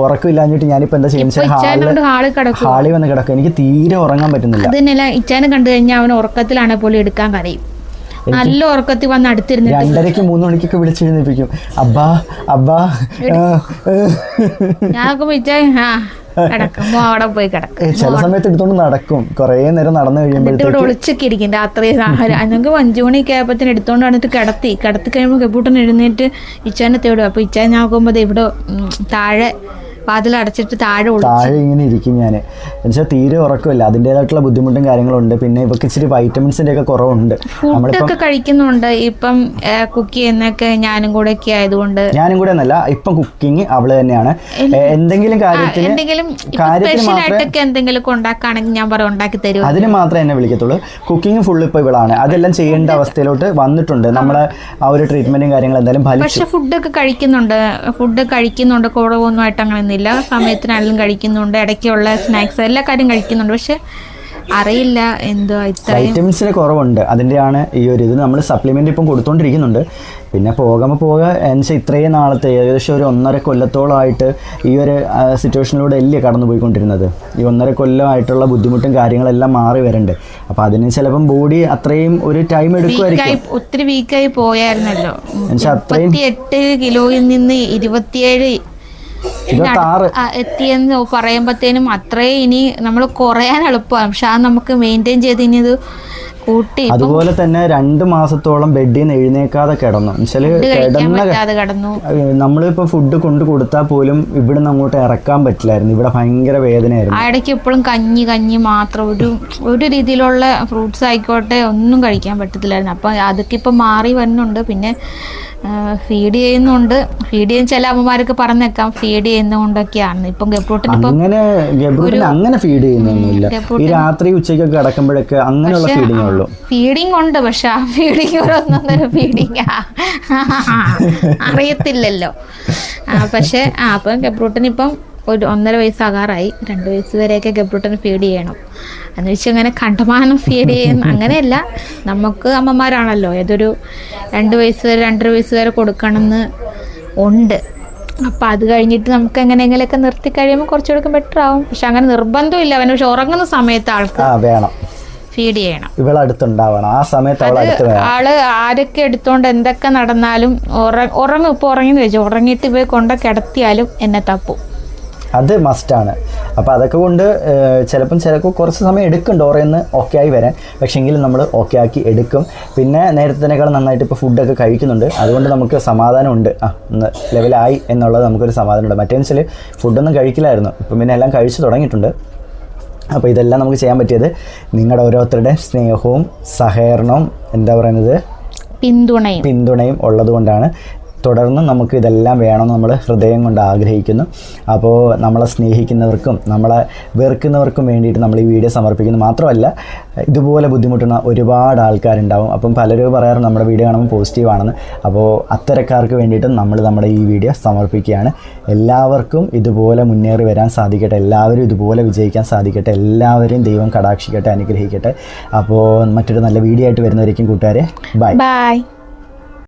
ഉറക്കമില്ലാഞ്ഞിട്ട് ഞാനിപ്പോൾ എന്താ ചെയ്യുന്നത് ഹാളിൽ കിടക്കും ഹാളിൽ വന്ന് കിടക്കും. എനിക്ക് തീരെ ഉറങ്ങാൻ പറ്റുന്നില്ല. അത് ഇച്ചാനെ കണ്ടു കഴിഞ്ഞാൽ അവൻ ഉറക്കത്തിലാണെ പോലും എടുക്കാൻ കരയും. നല്ല ഉറക്കത്തിൽ വന്ന് അടുത്തിരുന്നു രണ്ടരയ്ക്ക് മൂന്ന് മണിക്കൊക്കെ വിളിച്ചെഴുന്നേൽപ്പിക്കും അബ്ബാ അബ്ബാ ഞങ്ങൾക്ക്. ഞാനൊക്കെ വിളിച്ചാ ചില സമയത്ത് എടുത്തോണ്ട് നടക്കും. കൊറേ നേരം നടന്നു കഴിയുമ്പോഴത്തേക്ക് ഒളിച്ചൊക്കെ ഇരിക്കും രാത്രി. ഞങ്ങൾക്ക് അഞ്ചു മണിയൊക്കെ ആയപ്പത്തിന് എടുത്തോണ്ട് വന്നിട്ട് കിടത്തി. കിടത്തി കഴിയുമ്പോൾ കെപ്പൂട്ടൻ എഴുന്നേറ്റ് ഇച്ചാനെ തേടും. അപ്പൊ ഇച്ചാൻ നോക്കുമ്പോ ദേ ഇവിടെ താഴെ വാതിൽ അടച്ചിട്ട് താഴെ താഴെ ഇങ്ങനെ ഇരിക്കും ഞാൻ എന്നുവെച്ചാൽ തീരെ ഉറക്കമില്ല. അതിന്റെതായിട്ടുള്ള ബുദ്ധിമുട്ടും കാര്യങ്ങളും ഉണ്ട് പിന്നെ ഇവർക്ക് ഇച്ചിരി വൈറ്റമിൻസിന്റെ ഒക്കെ കുറവുണ്ട്. ഫുഡൊക്കെ കഴിക്കുന്നുണ്ട്. ഇപ്പം കുക്ക് ചെയ്യുന്നൊക്കെ ഞാനും കൂടെ ഒക്കെ ആയതുകൊണ്ട്. ഞാനും കൂടെ എന്നല്ല ഇപ്പം കുക്കിംഗ് അവൾ തന്നെയാണ്. എന്തെങ്കിലും കാര്യത്തിന് എന്തെങ്കിലും കാര്യത്തിന് എന്തെങ്കിലും ഉണ്ടാക്കുകയാണെങ്കിൽ ഞാൻ പറയാം ഉണ്ടാക്കി തരും അതിന് മാത്രമേ എന്നെ വിളിക്കത്തുള്ളൂ. കുക്കിംഗ് ഫുൾ ഇപ്പൊ ഇവളാണ്. അതെല്ലാം ചെയ്യേണ്ട അവസ്ഥയിലോട്ട് വന്നിട്ടുണ്ട്. നമ്മളെ ആ. ഒരു ട്രീറ്റ്മെന്റും കാര്യങ്ങളും എന്തായാലും ഫുഡൊക്കെ കഴിക്കുന്നുണ്ട്. ഫുഡ് കഴിക്കുന്നുണ്ട്. കുറവൊന്നും ആയിട്ട് അങ്ങനെയൊന്നുമില്ല സമയത്തിനാണെങ്കിലും കഴിക്കുന്നുണ്ട്. ഇടയ്ക്കുള്ള സ്നാക്സ് എല്ലാ കാര്യം കഴിക്കുന്നുണ്ട്. പക്ഷെ അറിയില്ല. എന്തോ വൈറ്റമിൻസിന് കുറവുണ്ട്. അതിന്റെയാണ് ഈ ഒരു ഇത്. നമ്മൾ സപ്ലിമെന്റ് ഇപ്പം കൊടുത്തുകൊണ്ടിരിക്കുന്നുണ്ട് പിന്നെ പോകുമ്പോൾ പോക എന്നുവെച്ചാൽ ഇത്രയും നാളത്തെ ഏകദേശം ഒരു ഒന്നര കൊല്ലത്തോളമായിട്ട് ഈ ഒരു സിറ്റുവേഷനിലൂടെ അല്ലേ കടന്നു പോയിക്കൊണ്ടിരുന്നത് ഈ ഒന്നര കൊല്ലമായിട്ടുള്ള ബുദ്ധിമുട്ടും കാര്യങ്ങളെല്ലാം മാറി വരണ്ട്. അപ്പോൾ അതിന് ചിലപ്പം ബോഡി അത്രയും ഒരു ടൈം എടുക്കുമായിരിക്കും. ഒത്തിരി വീക്കായി പോയായിരുന്നല്ലോ. എന്നുവെച്ചാൽ അത്രയും എട്ട് കിലോയിൽ നിന്ന് ഇരുപത്തിയേഴ് എത്തിയെന്ന് പറയുമ്പോഴത്തേനും അത്രേ ഇനി നമ്മൾ കുറയാൻ എളുപ്പമാണ്. പക്ഷെ അത് നമുക്ക് മെയിന്റെയിൻ ചെയ്ത് ഇനി ഇത് കൂട്ടി അതുപോലെ തന്നെ രണ്ട് മാസത്തോളം ബെഡിൽ നിന്ന് എഴുന്നേക്കാതെ കിടന്നു. കിടന്ന നമ്മളിപ്പോ ഫുഡ് കൊണ്ട് കൊടുത്താൽ പോലും ഇവിടെ നിന്ന് അങ്ങോട്ട് ഇറക്കാൻ പറ്റില്ലായിരുന്നു. ഇവിടെ ഭയങ്കര വേദനയായിരുന്നു. ഇടയ്ക്ക് എപ്പോഴും കഞ്ഞി കഞ്ഞി മാത്രം ഒരു ഒരു രീതിയിലുള്ള ഫ്രൂട്ട്സ് ആയിക്കോട്ടെ ഒന്നും കഴിക്കാൻ പറ്റത്തില്ലായിരുന്നു. അപ്പം അതൊക്കെ ഇപ്പം മാറി വരുന്നുണ്ട്. പിന്നെ ഫീഡ് ചെയ്യുന്നുണ്ട്. ഫീഡ് ചെയ്യുന്ന ചില അമ്മമാർക്ക് പറഞ്ഞേക്കാം. ഫീഡ് ചെയ്യുന്നതുകൊണ്ടൊക്കെയാണ്. ഇപ്പം ഗപ്രൂട്ടിന് ഇപ്പം അങ്ങനെ അങ്ങനെ ഫീഡ് ചെയ്യുന്നൊന്നുമില്ല. ഈ രാത്രി ഉച്ചയ്ക്കൊക്കെ കിടക്കുമ്പോഴൊക്കെ അങ്ങനെയുള്ള ഫീഡിംഗ് ഉള്ളൂ. ഫീഡിങ് ഉണ്ട്. പക്ഷെ ആ ഒരു ഒന്നൊന്നര ഫീഡിങ് അറിയത്തില്ലല്ലോ. ആ, പക്ഷെ ആ അപ്പം ഗബ്രൂട്ടിന് ഇപ്പം ഒരു ഒന്നര വയസ്സാകാറായി. രണ്ട് വയസ്സ് വരെയൊക്കെ ഗബ്രൂട്ടന് ഫീഡ് ചെയ്യണം. എന്ന് വെച്ചാൽ അങ്ങനെ കണ്ടമാനം ഫീഡ് ചെയ്യുന്ന അങ്ങനെയല്ല. നമുക്ക് അമ്മമാരാണല്ലോ. ഏതൊരു രണ്ട് വയസ്സ് വരെ രണ്ടര വയസ്സ് വരെ കൊടുക്കണമെന്ന് ഉണ്ട്. അപ്പം അത് കഴിഞ്ഞിട്ട് നമുക്ക് എങ്ങനെയെങ്കിലുമൊക്കെ നിർത്തി കഴിയുമ്പോൾ കുറച്ചുകൂടെ ബെറ്റർ ആവും. പക്ഷെ അങ്ങനെ നിർബന്ധമില്ല. അവന് പക്ഷെ ഉറങ്ങുന്ന സമയത്ത് ആൾക്ക് വേണം. ഫീഡ് ചെയ്യണം. ഇവളടുത്തുണ്ടാവണം ആ സമയത്ത് ആൾ ആരൊക്കെ എടുത്തോണ്ട് എന്തൊക്കെ നടന്നാലും ഉറ- ഉറങ്ങും. ഇപ്പൊ ഉറങ്ങിന്ന് വെച്ചു ഉറങ്ങിയിട്ട് പോയി കൊണ്ട കിടത്തിയാലും എന്നെ തപ്പും. അത് മസ്റ്റാണ് അപ്പോൾ അതൊക്കെ കൊണ്ട് ചിലപ്പം ചിലപ്പോൾ കുറച്ച് സമയം എടുക്കും ഡോറയെന്ന് ഓക്കെ ആയി വരാൻ. പക്ഷേ എങ്കിലും നമ്മൾ ഓക്കെ ആക്കി എടുക്കും. പിന്നെ നേരത്തേക്കാൾ നന്നായിട്ട് ഇപ്പോൾ ഫുഡൊക്കെ കഴിക്കുന്നുണ്ട്. അതുകൊണ്ട് നമുക്ക് സമാധാനമുണ്ട് ആ ഒന്ന് ലെവലായി എന്നുള്ളത് നമുക്കൊരു സമാധാനമുണ്ട്. മറ്റേന്ന് വെച്ചാൽ ഫുഡൊന്നും കഴിക്കില്ലായിരുന്നു. ഇപ്പം പിന്നെ എല്ലാം കഴിച്ചു തുടങ്ങിയിട്ടുണ്ട്. അപ്പോൾ ഇതെല്ലാം നമുക്ക് ചെയ്യാൻ പറ്റിയത് നിങ്ങളുടെ ഓരോരുത്തരുടെ സ്നേഹവും സഹകരണവും എന്താ പറയുന്നത്? പിന്തുണയും. പിന്തുണയും ഉള്ളതുകൊണ്ടാണ്. തുടർന്നും നമുക്ക് ഇതെല്ലാം വേണമെന്ന് നമ്മൾ ഹൃദയം കൊണ്ട് ആഗ്രഹിക്കുന്നു. അപ്പോൾ നമ്മളെ സ്നേഹിക്കുന്നവർക്കും നമ്മളെ വെറുക്കുന്നവർക്കും വേണ്ടിയിട്ട് നമ്മൾ ഈ വീഡിയോ സമർപ്പിക്കുന്നു. മാത്രമല്ല ഇതുപോലെ ബുദ്ധിമുട്ടുന്ന ഒരുപാട് ആൾക്കാരുണ്ടാവും. അപ്പം പലരും പറയാറ് നമ്മുടെ വീഡിയോ കാണുമ്പോൾ പോസിറ്റീവാണെന്ന് അപ്പോൾ അത്തരക്കാർക്ക് വേണ്ടിയിട്ടും നമ്മൾ നമ്മുടെ ഈ വീഡിയോ സമർപ്പിക്കുകയാണ്. എല്ലാവർക്കും ഇതുപോലെ മുന്നേറി വരാൻ സാധിക്കട്ടെ. എല്ലാവരും ഇതുപോലെ വിജയിക്കാൻ സാധിക്കട്ടെ. എല്ലാവരെയും ദൈവം കടാക്ഷിക്കട്ടെ അനുഗ്രഹിക്കട്ടെ. അപ്പോൾ മറ്റൊരു നല്ല വീഡിയോ ആയിട്ട് വരുന്നവരേക്കും കൂട്ടുകാരെ ബൈ. ബൈ.